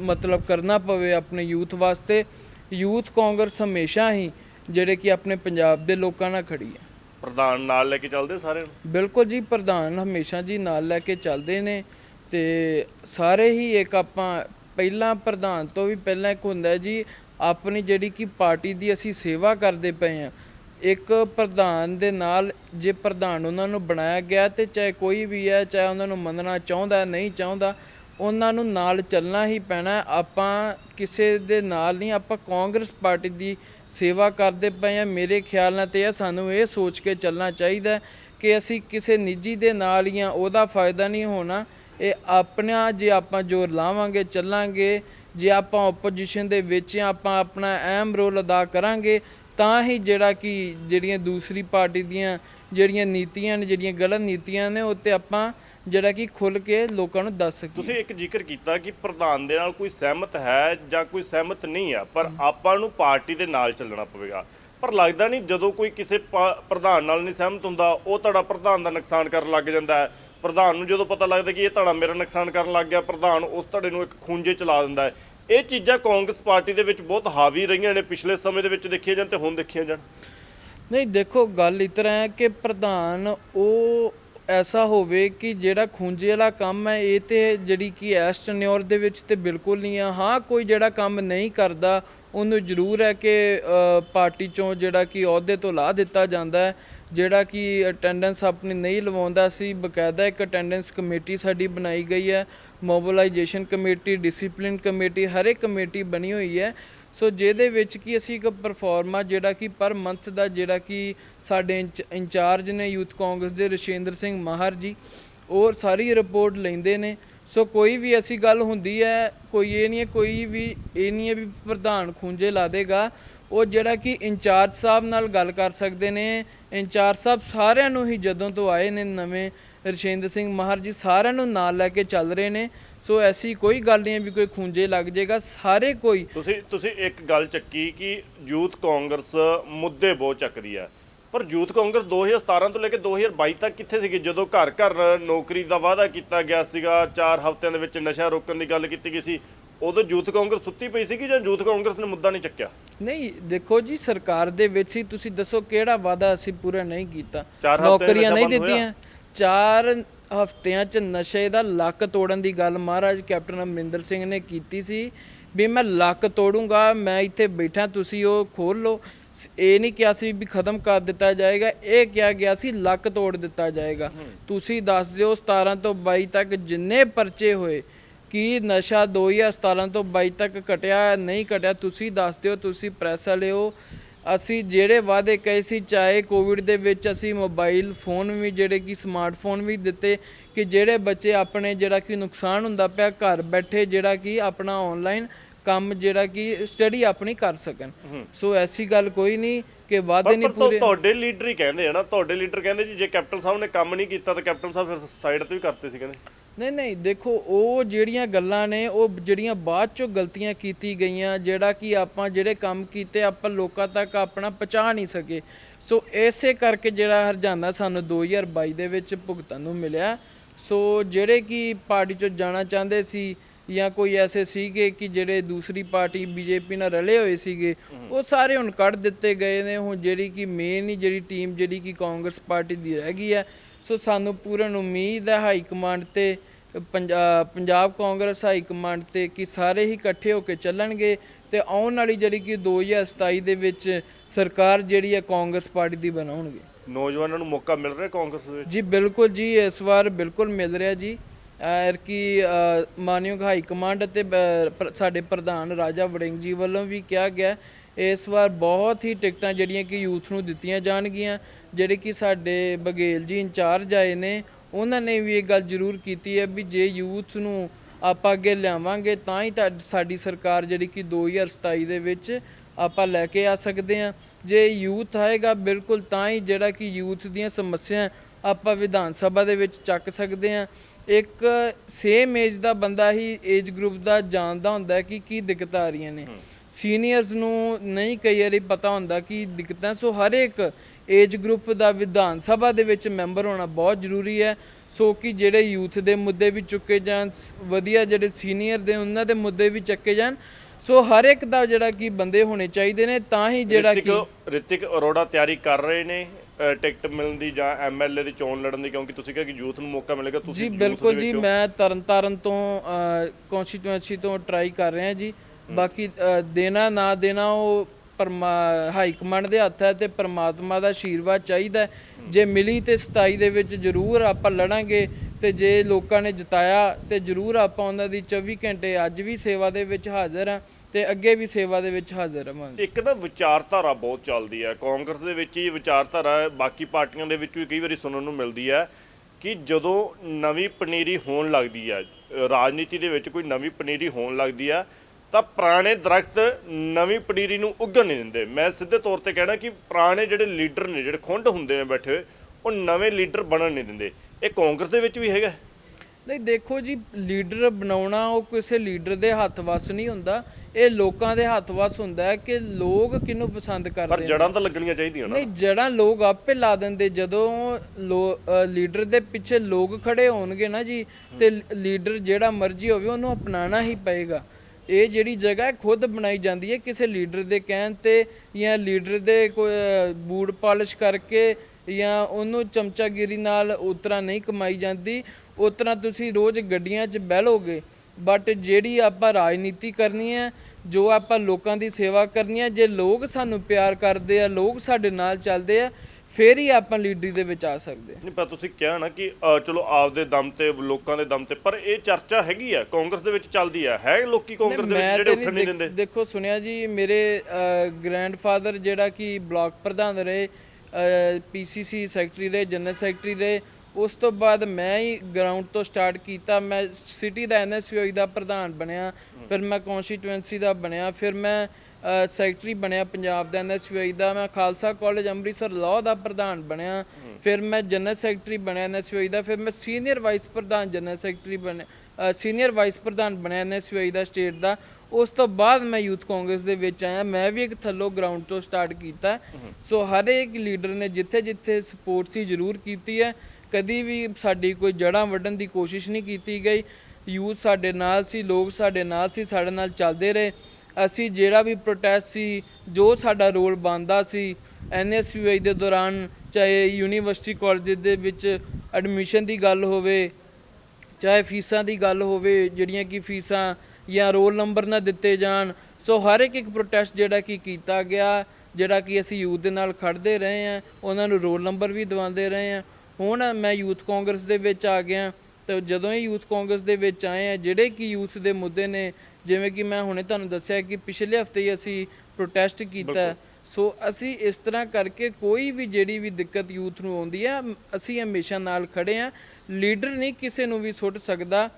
ਮਤਲਬ ਕਰਨਾ ਪਵੇ ਆਪਣੇ ਯੂਥ ਵਾਸਤੇ ਯੂਥ ਕਾਂਗਰਸ ਹਮੇਸ਼ਾ ਹੀ ਜਿਹੜੇ ਕਿ ਆਪਣੇ ਪੰਜਾਬ ਦੇ ਲੋਕਾਂ ਨਾਲ ਖੜੀ ਹੈ ਪ੍ਰਧਾਨ ਨਾਲ ਲੈ ਕੇ ਚੱਲਦੇ ਸਾਰਿਆਂ ਨੂੰ ਬਿਲਕੁਲ ਜੀ ਪ੍ਰਧਾਨ ਹਮੇਸ਼ਾ ਜੀ ਨਾਲ ਲੈ ਕੇ ਚੱਲਦੇ ਨੇ ਤੇ ਸਾਰੇ ਹੀ ਇੱਕ ਆਪਾਂ ਪਹਿਲਾਂ ਪ੍ਰਧਾਨ ਤੋਂ ਵੀ ਪਹਿਲਾਂ ਇੱਕ ਹੁੰਦਾ ਜੀ ਆਪਣੀ ਜਿਹੜੀ ਕਿ ਪਾਰਟੀ ਦੀ ਅਸੀਂ ਸੇਵਾ ਕਰਦੇ ਪਏ ਆ ਇੱਕ ਪ੍ਰਧਾਨ ਦੇ ਨਾਲ ਜੇ ਪ੍ਰਧਾਨ ਉਹਨਾਂ ਨੂੰ ਬਣਾਇਆ ਗਿਆ ਤੇ ਚਾਹੇ ਕੋਈ ਵੀ ਹੈ ਚਾਹੇ ਉਹਨਾਂ ਨੂੰ ਮੰਨਣਾ ਚਾਹੁੰਦਾ ਨਹੀਂ ਚਾਹੁੰਦਾ ਉਹਨਾਂ ਨੂੰ ਨਾਲ ਚੱਲਣਾ ਹੀ ਪੈਣਾ ਆਪਾਂ ਕਿਸੇ ਦੇ ਨਾਲ ਨਹੀਂ ਆਪਾਂ ਕਾਂਗਰਸ ਪਾਰਟੀ ਦੀ ਸੇਵਾ ਕਰਦੇ ਪਏ ਆ ਮੇਰੇ ਖਿਆਲ ਨਾਲ ਤੇ ਇਹ ਸਾਨੂੰ ਇਹ ਸੋਚ ਕੇ ਚੱਲਣਾ ਚਾਹੀਦਾ ਕਿ ਅਸੀਂ ਕਿਸੇ ਨਿੱਜੀ ਦੇ ਨਾਲ ਜਾਂ ਉਹਦਾ ਫਾਇਦਾ ਨਹੀਂ ਹੋਣਾ। ਇਹ ਆਪਣਾ ਜੇ ਆਪਾਂ ਜ਼ੋਰ ਲਾਵਾਂਗੇ ਚੱਲਾਂਗੇ ਜੇ ਆਪਾਂ ਆਪੋਜੀਸ਼ਨ ਦੇ ਵਿੱਚ ਹਾਂ, ਆਪਾਂ ਆਪਣਾ ਅਹਿਮ ਰੋਲ ਅਦਾ ਕਰਾਂਗੇ ਤਾਂ ਹੀ ਜਿਹੜਾ ਕਿ ਜਿਹੜੀਆਂ ਦੂਸਰੀ ਪਾਰਟੀ ਦੀਆਂ ਜਿਹੜੀਆਂ ਨੀਤੀਆਂ ਨੇ, ਜਿਹੜੀਆਂ ਗਲਤ ਨੀਤੀਆਂ ਨੇ, ਉਹ ਤੇ ਆਪਾਂ ਜਿਹੜਾ ਕਿ ਖੁੱਲ ਕੇ ਲੋਕਾਂ ਨੂੰ ਦੱਸ ਸਕੀਏ। ਤੁਸੀਂ ਇੱਕ ਜ਼ਿਕਰ ਕੀਤਾ ਕਿ ਪ੍ਰਧਾਨ ਦੇ ਨਾਲ ਕੋਈ ਸਹਿਮਤ ਹੈ ਜਾਂ ਕੋਈ ਸਹਿਮਤ ਨਹੀਂ ਆ, ਪਰ ਆਪਾਂ ਨੂੰ ਪਾਰਟੀ ਦੇ ਨਾਲ ਚੱਲਣਾ ਪਵੇਗਾ। ਪਰ ਲੱਗਦਾ ਨਹੀਂ ਜਦੋਂ ਕੋਈ ਕਿਸੇ ਪਾ- ਪ੍ਰਧਾਨ ਨਾਲ ਨਹੀਂ ਸਹਿਮਤ ਹੁੰਦਾ, ਉਹ ਤੁਹਾਡਾ ਪ੍ਰਧਾਨ ਦਾ ਨੁਕਸਾਨ ਕਰਨ ਲੱਗ ਜਾਂਦਾ ਹੈ। ਪ੍ਰਧਾਨ ਨੂੰ ਜਦੋਂ ਪਤਾ ਲੱਗਦਾ ਕਿ ਇਹ ਤੁਹਾਡਾ ਮੇਰਾ ਨੁਕਸਾਨ ਕਰਨ ਲੱਗ ਗਿਆ, ਪ੍ਰਧਾਨ ਉਸ ਤੁਹਾਡੇ ਨੂੰ ਇੱਕ ਖੂੰਜੇ ਚਲਾ ਦਿੰਦਾ ਹੈ। ਇਹ ਚੀਜ਼ਾਂ ਕਾਂਗਰਸ ਪਾਰਟੀ ਦੇ ਵਿੱਚ ਬਹੁਤ ਹਾਵੀ ਰਹੀਆਂ ਨੇ। ਪਿਛਲੇ ਸਮੇਂ ਦੇ ਵਿੱਚ ਦੇਖੀਆਂ ਜਾਣ ਤੇ ਹੁਣ ਦੇਖੀਆਂ ਜਾਣ। ਨਹੀਂ, ਦੇਖੋ, ਗੱਲ ਇਸ ਤਰ੍ਹਾਂ ਹੈ ਕਿ ਪ੍ਰਧਾਨ ਉਹ ਐਸਾ ਹੋਵੇ ਕਿ ਜਿਹੜਾ ਖੂੰਜੇ ਵਾਲਾ ਕੰਮ ਹੈ, ਇਹ ਤੇ ਜਿਹੜੀ ਕਿ ਐਸ ਟਨਿਓਰ ਦੇ ਵਿੱਚ ਤੇ ਬਿਲਕੁਲ ਨਹੀਂ ਆ। ਹਾਂ, ਕੋਈ ਜਿਹੜਾ ਕੰਮ ਨਹੀਂ ਕਰਦਾ, ਉਹਨੂੰ ਜ਼ਰੂਰ ਹੈ ਕਿ ਪਾਰਟੀ ਚੋਂ ਜਿਹੜਾ ਕਿ ਅਹੁਦੇ ਤੋਂ ਲਾ ਦਿੱਤਾ ਜਾਂਦਾ ਹੈ। ਜਿਹੜਾ ਕਿ ਅਟੈਂਡੈਂਸ ਆਪਣੀ ਨਹੀਂ ਲਵਾਉਂਦਾ ਸੀ, ਬਕਾਇਦਾ ਇੱਕ ਅਟੈਂਡੈਂਸ ਕਮੇਟੀ ਸਾਡੀ ਬਣਾਈ ਗਈ ਹੈ। ਮੋਬਿਲਾਈਜੇਸ਼ਨ ਕਮੇਟੀ ਡਿਸਪਲਿਨ ਕਮੇਟੀ, ਹਰ ਇੱਕ ਕਮੇਟੀ ਬਣੀ ਹੋਈ ਹੈ। ਸੋ ਜਿਹਦੇ ਵਿੱਚ ਕੀ ਅਸੀਂ ਇੱਕ ਪਰਫਾਰਮਾ ਜਿਹੜਾ ਕਿ ਪਰ ਮੰਥ ਦਾ, ਜਿਹੜਾ ਕਿ ਸਾਡੇ ਇੰਚ- ਇੰਚਾਰਜ ਨੇ ਯੂਥ ਕਾਂਗਰਸ ਦੇ ਰਸ਼ੇਂਦਰ ਸਿੰਘ ਮਾਹਰ ਜੀ, ਉਹ ਸਾਰੀ ਰਿਪੋਰਟ ਲੈਂਦੇ ਨੇ। ਸੋ ਕੋਈ ਵੀ ਐਸੀ ਗੱਲ ਹੁੰਦੀ ਹੈ, ਕੋਈ ਇਹ ਨਹੀਂ ਹੈ, ਕੋਈ ਵੀ, ਇਹ ਨਹੀਂ ਹੈ ਵੀ ਪ੍ਰਧਾਨ ਖੁੰਝੇ ਲਾ ਦੇਗਾ। ਉਹ ਜਿਹੜਾ ਕਿ ਇੰਚਾਰਜ ਸਾਹਿਬ ਨਾਲ ਗੱਲ ਕਰ ਸਕਦੇ ਨੇ। ਇੰਚਾਰਜ ਸਾਹਿਬ ਸਾਰਿਆਂ ਨੂੰ ਹੀ ਜਦੋਂ ਤੋਂ ਆਏ ਨੇ ਨਵੇਂ ਰਸ਼ੇਂਦਰ ਸਿੰਘ ਮਾਹਰ ਜੀ, ਸਾਰਿਆਂ ਨੂੰ ਨਾਲ ਲੈ ਕੇ ਚੱਲ ਰਹੇ ਨੇ। ਸੋ ਐਸੀ ਕੋਈ ਗੱਲ ਨਹੀਂ ਹੈ ਵੀ ਕੋਈ ਖੁੰਝੇ ਲੱਗ ਜਾਏਗਾ। ਸਾਰੇ ਕੋਈ ਤੁਸੀਂ ਤੁਸੀਂ ਇੱਕ ਗੱਲ ਚੱਕੀ ਕਿ ਯੂਥ ਕਾਂਗਰਸ ਮੁੱਦੇ ਬਹੁਤ ਚੱਕਦੀ ਹੈ। ਪਰ ਯੂਥ ਕਾਂਗਰਸ 2017 ਤੋਂ ਲੈ ਕੇ 2022 ਤੱਕ ਕਿੱਥੇ ਸੀਗੀ? ਜਦੋਂ ਘਰ ਘਰ ਨੌਕਰੀ ਦਾ ਵਾਅਦਾ ਕੀਤਾ ਗਿਆ ਸੀਗਾ 4 ਹਫ਼ਤਿਆਂ ਦੇ ਵਿੱਚ ਨਸ਼ਾ ਰੋਕਣ ਦੀ ਗੱਲ ਕੀਤੀ ਗਈ ਸੀ। ਉਦੋਂ ਯੂਥ ਕਾਂਗਰਸ ਸੁੱਤੀ ਪਈ ਸੀਗੀ ਜਾਂ ਯੂਥ ਕਾਂਗਰਸ ਨੇ ਮੁੱਦਾ ਨਹੀਂ ਚੱਕਿਆ? ਨਹੀਂ ਦੇਖੋ ਜੀ ਸਰਕਾਰ ਦੇ ਵਿੱਚ ਹੀ ਤੁਸੀਂ ਦੱਸੋ ਕਿਹੜਾ ਵਾਅਦਾ ਅਸੀਂ ਪੂਰਾ ਨਹੀਂ ਕੀਤਾ। ਨੌਕਰੀਆਂ ਨਹੀਂ। ਦਿੱਤੀਆਂ। ਚਾਰ ਹਫ਼ਤਿਆਂ 'ਚ ਨਸ਼ੇ ਦਾ ਲੱਕ ਤੋੜਨ ਦੀ ਗੱਲ ਮਹਾਰਾਜ ਕੈਪਟਨ ਅਮਰਿੰਦਰ ਸਿੰਘ ਨੇ ਕੀਤੀ ਸੀ ਵੀ ਮੈਂ ਲੱਕ ਤੋੜੂੰਗਾ ਮੈਂ ਇੱਥੇ ਬੈਠਾ ਤੁਸੀਂ ਉਹ ਖੋਲ ਲਓ। ਸ- ਇਹ ਨਹੀਂ ਕਿਹਾ ਸੀ ਵੀ ਖਤਮ ਕਰ ਦਿੱਤਾ ਜਾਏਗਾ ਇਹ ਕਿਹਾ ਗਿਆ ਸੀ ਲੱਕ ਤੋੜ ਦਿੱਤਾ ਜਾਏਗਾ। ਤੁਸੀਂ ਦੱਸ ਦਿਓ 17 ਤੋਂ 22 ਤੱਕ ਜਿੰਨੇ ਪਰਚੇ ਹੋਏ ਕੀ ਨਸ਼ਾ 2017 ਤੋਂ 22 ਤੱਕ ਘਟਿਆ ਨਹੀਂ ਘਟਿਆ ਤੁਸੀਂ ਦੱਸ ਦਿਓ ਤੁਸੀਂ ਪ੍ਰੈਸ ਵਾਲੇ ਹੋ। ਅਸੀਂ ਜਿਹੜੇ ਵਾਅਦੇ ਕਹੇ ਸੀ ਚਾਹੇ ਕੋਵਿਡ ਦੇ ਵਿੱਚ ਅਸੀਂ ਮੋਬਾਈਲ ਫੋਨ ਵੀ ਜਿਹੜੇ ਕਿ ਸਮਾਰਟਫੋਨ ਵੀ ਦਿੱਤੇ ਕਿ ਜਿਹੜੇ ਬੱਚੇ ਆਪਣੇ ਜਿਹੜਾ ਕਿ ਨੁਕਸਾਨ ਹੁੰਦਾ ਪਿਆ ਘਰ ਬੈਠੇ ਜਿਹੜਾ ਕਿ ਆਪਣਾ ਆਨਲਾਈਨ ਕੰਮ ਜਿਹੜਾ ਕਿ ਸਟੱਡੀ ਆਪਣੀ ਕਰ ਸਕਣ। ਸੋ ਐਸੀ ਗੱਲ ਕੋਈ ਨਹੀਂ ਕਿ ਵਾਅਦੇ ਨਹੀਂ ਪਰ ਤੁਹਾ- ਪੂਰੇ ਤੁਹਾਡੇ ਲੀਡਰ ਹੀ ਕਹਿੰਦੇ ਆ ਨਾ ਤੁਹਾਡੇ ਲੀਡਰ ਕਹਿੰਦੇ ਜੀ ਜੇ ਕੈਪਟਨ ਸਾਹਿਬ ਨੇ ਕੰਮ ਨਹੀਂ ਕੀਤਾ ਤਾਂ ਕੈਪਟਨ ਸਾਹਿਬ ਫਿਰ ਸਾਈਡ ਤੇ ਵੀ ਕਰਤੇ ਸੀ ਕਹਿੰਦੇ। ਨਹੀਂ ਨਹੀਂ, ਦੇਖੋ, ਉਹ ਜਿਹੜੀਆਂ ਗੱਲਾਂ ਨੇ, ਉਹ ਜਿਹੜੀਆਂ ਬਾਅਦ ਚੋਂ ਗਲਤੀਆਂ ਕੀਤੀ ਗਈਆਂ, ਜਿਹੜਾ ਕਿ ਆਪਾਂ ਜਿਹੜੇ ਕੰਮ ਕੀਤੇ, ਆਪਾਂ ਲੋਕਾਂ ਤੱਕ ਆਪਣਾ ਪਹੁੰਚਾ ਨਹੀਂ ਸਕੇ। ਸੋ ਇਸੇ ਕਰਕੇ ਜਿਹੜਾ ਹਰਜਾਨਾ ਸਾਨੂੰ 2022 ਦੇ ਵਿੱਚ ਭੁਗਤਣ ਨੂੰ ਮਿਲਿਆ। ਸੋ ਜਿਹੜੇ ਕਿ ਪਾਰਟੀ ਚੋਂ ਜਾਣਾ ਚਾਹੁੰਦੇ ਸੀ, ਜਾਂ ਕੋਈ ਐਸੇ ਸੀਗੇ ਕਿ ਜਿਹੜੇ ਦੂਸਰੀ ਪਾਰਟੀ ਬੀਜੇਪੀ ਨਾਲ ਰਲੇ ਹੋਏ ਸੀਗੇ, ਉਹ ਸਾਰੇ ਹੁਣ ਕੱਢ ਦਿੱਤੇ ਗਏ ਨੇ। ਹੁਣ ਜਿਹੜੀ ਕਿ ਮੇਨ ਹੀ ਜਿਹੜੀ ਟੀਮ ਜਿਹੜੀ ਕਿ ਕਾਂਗਰਸ ਪਾਰਟੀ ਦੀ ਰਹਿ ਗਈ ਹੈ ਸੋ ਸਾਨੂੰ ਪੂਰਨ ਉਮੀਦ ਹੈ ਹਾਈ ਕਮਾਂਡ ਤੇ ਪੰਜਾ- ਪੰਜਾਬ ਕਾਂਗਰਸ ਹਾਈ ਕਮਾਂਡ ਤੇ ਕਿ ਸਾਰੇ ਹੀ ਇਕੱਠੇ ਹੋ ਕੇ ਚੱਲਣਗੇ ਤੇ ਆਉਣ ਵਾਲੀ ਜਿਹੜੀ ਕਿ 2027 ਦੇ ਵਿੱਚ ਸਰਕਾਰ ਜਿਹੜੀ ਹੈ ਕਾਂਗਰਸ ਪਾਰਟੀ ਦੀ ਬਣਾਉਣਗੇ। ਨੌਜਵਾਨਾਂ ਨੂੰ ਮੌਕਾ ਮਿਲ ਰਿਹਾ ਕਾਂਗਰਸ ਦੇ ਵਿੱਚ? ਜੀ ਬਿਲਕੁਲ ਜੀ ਇਸ ਵਾਰ ਬਿਲਕੁਲ ਮਿਲ ਰਿਹਾ ਜੀ। ਐਰ ਕਿ ਮਾਨਯੋਗ ਹਾਈ ਕਮਾਂਡ ਅਤੇ ਸਾਡੇ ਪ੍ਰਧਾਨ ਰਾਜਾ ਵੜਿੰਗ ਜੀ ਵੱਲੋਂ ਵੀ ਕਿਹਾ ਗਿਆ ਇਸ ਵਾਰ ਬਹੁਤ ਹੀ ਟਿਕਟਾਂ ਜਿਹੜੀਆਂ ਕਿ ਯੂਥ ਨੂੰ ਦਿੱਤੀਆਂ ਜਾਣਗੀਆਂ। ਜਿਹੜੇ ਕਿ ਸਾਡੇ ਬਗੇਲ ਜੀ ਇੰਚਾਰਜ ਆਏ ਨੇ ਉਹਨਾਂ ਨੇ ਵੀ ਇਹ ਗੱਲ ਜ਼ਰੂਰ ਕੀਤੀ ਹੈ ਵੀ ਜੇ ਯੂਥ ਨੂੰ ਆਪਾਂ ਅੱਗੇ ਲਿਆਵਾਂਗੇ ਤਾਂ ਹੀ ਸਾਡੀ ਸਰਕਾਰ ਜਿਹੜੀ ਕਿ 2027 ਦੇ ਵਿੱਚ ਆਪਾਂ ਲੈ ਕੇ ਆ ਸਕਦੇ ਹਾਂ। ਜੇ ਯੂਥ ਆਏਗਾ ਬਿਲਕੁਲ ਤਾਂ ਹੀ ਜਿਹੜਾ ਕਿ ਯੂਥ ਦੀਆਂ ਸਮੱਸਿਆ ਆਪਾਂ ਵਿਧਾਨ ਸਭਾ ਦੇ ਵਿੱਚ ਚੱਕ ਸਕਦੇ ਹਾਂ। ਇੱਕ ਸੇਮ ਏਜ ਦਾ ਬੰਦਾ ਹੀ ਏਜ ਗਰੁੱਪ ਦਾ ਜਾਣਦਾ ਹੁੰਦਾ ਕਿ ਕੀ ਦਿੱਕਤਾਂ ਆ ਰਹੀਆਂ ਨੇ। ਸੀਨੀਅਰਸ ਨੂੰ ਨਹੀਂ ਕਈ ਵਾਰੀ ਪਤਾ ਹੁੰਦਾ ਕਿ ਦਿੱਕਤਾਂ ਸੋ ਹਰ ਇੱਕ ਏਜ ਗਰੁੱਪ ਦਾ ਵਿਧਾਨ ਸਭਾ ਦੇ ਵਿੱਚ ਮੈਂਬਰ ਹੋਣਾ ਬਹੁਤ ਜ਼ਰੂਰੀ ਹੈ। ਸੋ ਕਿ ਜਿਹੜੇ ਯੂਥ ਦੇ ਮੁੱਦੇ ਵੀ ਚੁੱਕੇ ਜਾਣ ਵਧੀਆ ਜਿਹੜੇ ਸੀਨੀਅਰ ਦੇ ਉਹਨਾਂ ਦੇ ਮੁੱਦੇ ਵੀ ਚੱਕੇ ਜਾਣ। ਸੋ ਹਰ ਇੱਕ ਦਾ ਜਿਹੜਾ ਕਿ ਬੰਦੇ ਹੋਣੇ ਚਾਹੀਦੇ ਨੇ ਤਾਂ ਹੀ ਜਿਹੜਾ ਕਿ ਰਿਤਿਕ ਅਰੋੜਾ ਤਿਆਰੀ ਕਰ ਰਹੇ ਨੇ ਟਿਕਟ ਮਿਲਣ ਦੀ ਜਾਂ ਐਮਐਲਏ ਦੀ ਚੋਣ ਲੜਨ ਦੀ ਕਿਉਂਕਿ ਤੁਸੀਂ ਕਿਹਾ ਕਿ ਯੂਥ ਨੂੰ ਮੌਕਾ ਮਿਲੇਗਾ ਤੁਸੀਂ ਜੀ ਬਿਲਕੁਲ ਜੀ ਮੈਂ ਤਰਨਤਾਰਨ ਤੋਂ ਕਨਸਟੀਟੂਐਂਸੀ ਤੋਂ ਟਰਾਈ ਕਰ ਰਿਹਾ ਜੀ। ਬਾਕੀ ਦੇਣਾ ਨਾ ਦੇਣਾ ਉਹ ਪਰਮਾ ਹਾਈ ਕਮਾਂਡ ਦੇ ਹੱਥ ਹੈ ਤੇ ਪਰਮਾਤਮਾ ਦਾ ਆਸ਼ੀਰਵਾਦ ਚਾਹੀਦਾ ਜੇ ਮਿਲੀ ਤੇ 27 ਦੇ ਵਿੱਚ ਜ਼ਰੂਰ ਆਪਾਂ ਲੜਾਂਗੇ ਤੇ ਜੇ ਲੋਕਾਂ ਨੇ ਜਿਤਾਇਆ ਤੇ ਜ਼ਰੂਰ ਆਪਾਂ ਉਹਨਾਂ ਦੀ 24 ਘੰਟੇ ਅੱਜ ਵੀ ਸੇਵਾ ਦੇ ਵਿੱਚ ਹਾਜ਼ਰ ਹਾਂ ਤੇ ਅੱਗੇ ਵੀ ਸੇਵਾ ਦੇ ਵਿੱਚ ਹਾਜ਼ਰ ਰਵਾਂਗੇ। ਇੱਕ ਨਾ ਵਿਚਾਰਧਾਰਾ ਬਹੁਤ ਚੱਲਦੀ ਹੈ। ਕਾਂਗਰਸ ਦੇ ਵਿੱਚ ਹੀ ਵਿਚਾਰਧਾਰਾ ਬਾਕੀ ਪਾਰਟੀਆਂ ਦੇ ਵਿੱਚ ਵੀ ਕਈ ਵਾਰੀ ਸੁਣਨ ਨੂੰ ਮਿਲਦੀ ਹੈ ਕਿ ਜਦੋਂ ਨਵੀਂ ਪਨੀਰੀ ਹੋਣ ਲੱਗਦੀ ਹੈ, ਰਾਜਨੀਤੀ ਦੇ ਵਿੱਚ ਕੋਈ ਨਵੀਂ ਪਨੀਰੀ ਹੋਣ ਲੱਗਦੀ ਹੈ ਤਾਂ ਪੁਰਾਣੇ ਦਰਖਤ ਨਵੀਂ ਪਨੀਰੀ ਨੂੰ ਉੱਗਣ ਨਹੀਂ ਦਿੰਦੇ। ਮੈਂ ਸਿੱਧੇ ਤੌਰ ਤੇ ਕਹਿਣਾ ਕਿ ਪੁਰਾਣੇ ਜਿਹੜੇ ਲੀਡਰ ਨੇ ਜਿਹੜੇ ਖੁੰਡ ਹੁੰਦੇ ਨੇ ਬੈਠੇ ਹੋਏ ਉਹ ਨਵੇਂ ਲੀਡਰ ਬਣਨ ਨਹੀਂ ਦਿੰਦੇ। ਇਹ ਕਾਂਗਰਸ ਦੇ ਵਿੱਚ ਵੀ ਹੈਗਾ? ਨਹੀਂ ਦੇਖੋ ਜੀ ਲੀਡਰ ਬਣਾਉਣਾ ਉਹ ਕਿਸੇ ਲੀਡਰ ਦੇ ਹੱਥ ਵੱਸ ਨਹੀਂ ਹੁੰਦਾ। ਇਹ ਲੋਕਾਂ ਦੇ ਹੱਥ ਵੱਸ ਹੁੰਦਾ ਹੈ ਕਿ ਲੋਕ ਕਿਹਨੂੰ ਪਸੰਦ ਪਰ ਕਰਦੇ ਨੇ। ਜੜਾਂ ਤਾਂ ਲੱਗਣੀਆਂ ਚਾਹੀਦੀਆਂ ਨਾ। ਨਹੀਂ ਜੜਾਂ ਲੋਕ ਆਪੇ ਲਾ ਦਿੰਦੇ। ਜਦੋਂ ਲੀਡਰ ਦੇ ਪਿੱਛੇ ਲੋਕ ਖੜੇ ਹੋਣਗੇ ਨਾ ਜੀ ਤੇ ਲੀਡਰ ਜਿਹੜਾ ਮਰਜ਼ੀ ਹੋਵੇ ਉਹਨੂੰ ਅਪਣਾਉਣਾ ਹੀ ਪਏਗਾ। ਇਹ ਜਿਹੜੀ ਜਗ੍ਹਾ ਖੁਦ ਬਣਾਈ ਜਾਂਦੀ ਹੈ ਕਿਸੇ ਲੀਡਰ ਦੇ ਕਹਿਣ ਤੇ ਜਾਂ ਲੀਡਰ ਦੇ ਕੋਈ ਅ, ਬੂਟ ਪਾਲਿਸ਼ ਕਰਕੇ ਜਾਂ ਉਹਨੂੰ ਚਮਚਾਗਿਰੀ ਨਾਲ ਉਤਰਾ ਨਹੀਂ ਕਮਾਈ ਜਾਂਦੀ। ਉਤਰਾ ਤੁਸੀਂ ਰੋਜ਼ ਗੱਡੀਆਂ 'ਚ ਬਹਿ ਲੋਗੇ ਬਟ ਜਿਹੜੀ ਆਪਾਂ ਰਾਜਨੀਤੀ ਕਰਨੀ ਹੈ ਜੋ ਆਪਾਂ ਲੋਕਾਂ ਦੀ ਸੇਵਾ ਕਰਨੀ ਹੈ ਜੇ ਲੋਕ ਸਾਨੂੰ ਪਿਆਰ ਕਰਦੇ ਆ ਲੋਕ ਸਾਡੇ ਨਾਲ ਚੱਲਦੇ ਆ ਫੇਰ ਹੀ ਆਪਾਂ ਲੀਡਰੀ ਦੇ ਵਿੱਚ ਆ ਸਕਦੇ ਨਹੀਂ ਪਰ ਤੁਸੀਂ ਕਿਹਾ ਨਾ ਕਿ ਅ, ਚਲੋ ਆਪਦੇ ਦਮ ਤੇ ਲੋਕਾਂ ਦੇ ਦਮ ਤੇ ਪਰ ਇਹ ਚਰਚਾ ਹੈਗੀ ਆ ਕਾਂਗਰਸ ਦੇ ਵਿੱਚ ਚੱਲਦੀ ਆ। ਹੈ ਲੋਕੀ ਕਾਂਗਰਸ ਦੇ ਵਿੱਚ ਮੈਂ ਜਿਹੜੇ ਤੇ ਉੱਠਣ ਨਹੀਂ ਦਿੰਦੇ? ਦੇਖੋ ਸੁਣਿਆ ਜੀ ਮੇਰੇ ਗ੍ਰੈਂਡਫਾਦਰ ਜਿਹੜਾ ਕਿ ਬਲਾਕ ਪ੍ਰਧਾਨ ਰਹੇ ਪੀਸੀਸੀ ਸੈਕਟਰੀ ਰਹੇ ਜਨਰਲ ਸੈਕਟਰੀ ਰਹੇ ਉਸ ਤੋਂ ਬਾਅਦ ਮੈਂ ਹੀ ਗਰਾਊਂਡ ਤੋਂ ਸਟਾਰਟ ਕੀਤਾ। ਮੈਂ ਸਿਟੀ ਦਾ ਐਨਐਸਯੂਆਈ ਦਾ ਪ੍ਰਧਾਨ ਬਣਿਆ ਫਿਰ ਮੈਂ ਕਨਸਟੀਟੂਐਂਸੀ ਦਾ ਬਣਿਆ ਫਿਰ ਮੈਂ ਸੈਕਟਰੀ ਬਣਿਆ ਪੰਜਾਬ ਦਾ ਐਨਐਸਯੂਆਈ ਦਾ ਮੈਂ ਖਾਲਸਾ ਕਾਲਜ ਅੰਮ੍ਰਿਤਸਰ ਲਾਅ ਦਾ ਪ੍ਰਧਾਨ ਬਣਿਆ। ਫਿਰ ਮੈਂ ਜਨਰਲ ਸੈਕਟਰੀ ਬਣਿਆ ਐਨਐਸਯੂਆਈ ਦਾ ਫਿਰ ਮੈਂ ਸੀਨੀਅਰ ਵਾਈਸ ਪ੍ਰਧਾਨ ਜਨਰਲ ਸੈਕਟਰੀ ਬਣਿਆ ਸੀਨੀਅਰ ਵਾਈਸ ਪ੍ਰਧਾਨ ਬਣਿਆ ਐਨਐਸਯੂਆਈ ਦਾ ਸਟੇਟ ਦਾ। ਉਸ ਤੋਂ ਬਾਅਦ ਮੈਂ ਯੂਥ ਕਾਂਗਰਸ ਦੇ ਵਿੱਚ ਆਇਆ ਮੈਂ ਵੀ ਇੱਕ ਥੱਲੋਂ ਗਰਾਊਂਡ ਤੋਂ ਸਟਾਰਟ ਕੀਤਾ। ਸੋ ਹਰ ਇੱਕ ਲੀਡਰ ਨੇ ਜਿੱਥੇ ਜਿੱਥੇ ਸਪੋਰਟ ਸੀ ਜ਼ਰੂਰ ਕੀਤੀ ਹੈ। ਕਦੀ ਵੀ ਸਾਡੀ ਕੋਈ ਜੜਾਂ ਵੱਢਣ ਦੀ ਕੋਸ਼ਿਸ਼ ਨਹੀਂ ਕੀਤੀ ਗਈ। ਯੂਥ ਸਾਡੇ ਨਾਲ ਸੀ ਲੋਕ ਸਾਡੇ ਨਾਲ ਸੀ ਸਾਡੇ ਨਾਲ ਚੱਲਦੇ ਰਹੇ। ਅਸੀਂ ਜਿਹੜਾ ਵੀ ਪ੍ਰੋਟੈਸਟ ਸੀ, ਜੋ ਸਾਡਾ ਰੋਲ ਬਣਦਾ ਸੀ ਐਨਐਸਯੂਆਈ ਦੇ ਦੌਰਾਨ, ਚਾਹੇ ਯੂਨੀਵਰਸਿਟੀ ਕਾਲਜ ਦੇ ਵਿੱਚ ਐਡਮਿਸ਼ਨ ਦੀ ਗੱਲ ਹੋਵੇ, ਚਾਹੇ ਫੀਸਾਂ ਦੀ ਗੱਲ ਹੋਵੇ, ਜਿਹੜੀਆਂ ਕਿ ਫੀਸਾਂ ਜਾਂ ਰੋਲ ਨੰਬਰ ਨਾ ਦਿੱਤੇ ਜਾਣ, ਸੋ ਹਰ ਇੱਕ ਇੱਕ ਪ੍ਰੋਟੈਸਟ ਜਿਹੜਾ ਕਿ ਕੀਤਾ ਗਿਆ, ਜਿਹੜਾ ਕਿ ਅਸੀਂ ਯੂਥ ਦੇ ਨਾਲ ਖੜਦੇ ਰਹੇ ਆ ਉਹਨਾਂ ਨੂੰ ਰੋਲ ਨੰਬਰ ਵੀ ਦਿਵਾਉਂਦੇ ਰਹੇ ਆ ਹੁਣ ਮੈਂ ਯੂਥ ਕਾਂਗਰਸ ਦੇ ਵਿੱਚ ਆ ਗਿਆ ਤੇ ਜਦੋਂ ਹੀ ਯੂਥ ਕਾਂਗਰਸ ਦੇ ਵਿੱਚ ਆਏ ਆ ਜਿਹੜੇ ਕਿ ਯੂਥ ਦੇ ਮੁੱਦੇ ਨੇ ਜਿਵੇਂ ਕਿ ਮੈਂ ਹੁਣੇ ਤੁਹਾਨੂੰ ਦੱਸਿਆ ਕਿ ਪਿਛਲੇ ਹਫ਼ਤੇ ਹੀ ਅਸੀਂ ਪ੍ਰੋਟੈਸਟ ਕੀਤਾ। ਸੋ ਅਸੀਂ ਇਸ ਤਰ੍ਹਾਂ ਕਰਕੇ ਕੋਈ ਵੀ ਜਿਹੜੀ ਵੀ ਦਿੱਕਤ ਯੂਥ ਨੂੰ ਆਉਂਦੀ ਹੈ ਅਸੀਂ ਹਮੇਸ਼ਾ ਨਾਲ ਖੜੇ ਆ। ਲੀਡਰ ਨਹੀਂ ਕਿਸੇ ਨੂੰ ਵੀ ਸੁੱਟ ਸਕਦਾ।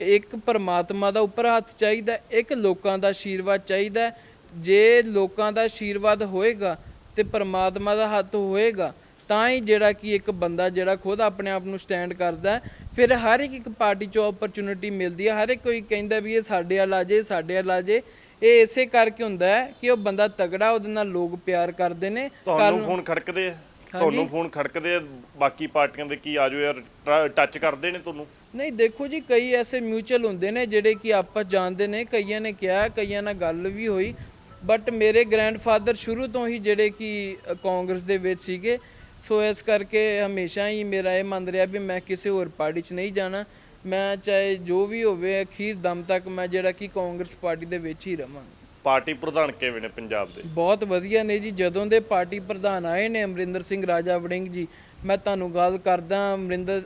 ਇੱਕ ਪਰਮਾਤਮਾ ਦਾ ਉੱਪਰ ਹੱਥ ਚਾਹੀਦਾ ਇੱਕ ਲੋਕਾਂ ਦਾ ਆਸ਼ੀਰਵਾਦ ਚਾਹੀਦਾ। ਜੇ ਲੋਕਾਂ ਦਾ ਆਸ਼ੀਰਵਾਦ ਹੋਏਗਾ ਤੇ ਪਰਮਾਤਮਾ ਦਾ ਹੱਥ ਹੋਏਗਾ ਤਾਂ ਹੀ ਜਿਹੜਾ ਕਿ ਇੱਕ ਬੰਦਾ ਜਿਹੜਾ ਖੁਦ ਆਪਣੇ ਆਪ ਨੂੰ ਸਟੈਂਡ ਕਰਦਾ ਫਿਰ ਹਰ ਇੱਕ ਇੱਕ ਪਾਰਟੀ 'ਚੋਂ ਓਪਰਚੁਨਿਟੀ ਮਿਲਦੀ ਹੈ। ਹਰ ਇੱਕ ਕੋਈ ਕਹਿੰਦਾ ਵੀ ਇਹ ਸਾਡੇ ਵਾਲਾ ਆ ਜੇ ਸਾਡੇ ਵਾਲਾ ਆ ਜੇ। ਇਹ ਇਸੇ ਕਰਕੇ ਹੁੰਦਾ ਹੈ ਕਿ ਉਹ ਬੰਦਾ ਤਗੜਾ ਉਹਦੇ ਨਾਲ ਲੋਕ ਪਿਆਰ ਕਰਦੇ ਨੇ। ਤੁਹਾਨੂੰ ਫੋਨ ਖੜਕਦੇ ਆ? ਤੁਹਾਨੂੰ ਫੋਨ ਖੜਕਦੇ ਆ? ਬਾਕੀ ਪਾਰਟੀਆਂ ਦੇ ਕੀ ਆਜੋ ਯਾਰ ਟੱਚ ਕਰਦੇ ਨੇ ਤੁਹਾਨੂੰ? ਨਹੀਂ ਦੇਖੋ ਜੀ ਕਈ ਐਸੇ ਮਿਊਚੁਅਲ ਹੁੰਦੇ ਨੇ ਜਿਹੜੇ ਕਿ ਆਪਸ ਜਾਣਦੇ ਨੇ। ਕਈਆਂ ਨੇ ਕਿਹਾ ਕਈਆਂ ਨਾਲ ਗੱਲ ਵੀ ਹੋਈ। ਬਟ ਮੇਰੇ ਗ੍ਰੈਂਡਫਾਦਰ ਸ਼ੁਰੂ ਤੋਂ ਹੀ ਜਿਹੜੇ ਕਿ ਕਾਂਗਰਸ ਦੇ ਵਿੱਚ ਸੀਗੇ। ਸੋ ਇਸ ਕਰਕੇ ਹਮੇਸ਼ਾ ਹੀ ਮੇਰਾ ਇਹ ਮੰਨ ਰਿਹਾ ਵੀ ਮੈਂ ਕਿਸੇ ਹੋਰ ਪਾਰਟੀ 'ਚ ਨਹੀਂ ਜਾਣਾ। ਮੈਂ ਚਾਹੇ ਜੋ ਵੀ ਹੋਵੇ ਅਖੀਰ ਦਮ ਤੱਕ ਮੈਂ ਜਿਹੜਾ ਕਿ ਕਾਂਗਰਸ ਪਾਰਟੀ ਦੇ ਵਿੱਚ ਹੀ ਰਵਾਂ ਪਾਰਟੀ ਪ੍ਰਧਾਨ ਕਿਵੇਂ ਨੇ ਪੰਜਾਬ ਦੇ? ਬਹੁਤ ਵਧੀਆ ਨੇ ਜੀ। ਜਦੋਂ ਦੇ ਪਾਰਟੀ ਪ੍ਰਧਾਨ ਆਏ ਨੇ ਅਮਰਿੰਦਰ ਸਿੰਘ ਰਾਜਾ ਵੜਿੰਗ ਜੀ ਮੈਂ ਤੁਹਾਨੂੰ ਗੱਲ ਕਰਦਾ ਅਮਰਿੰਦਰ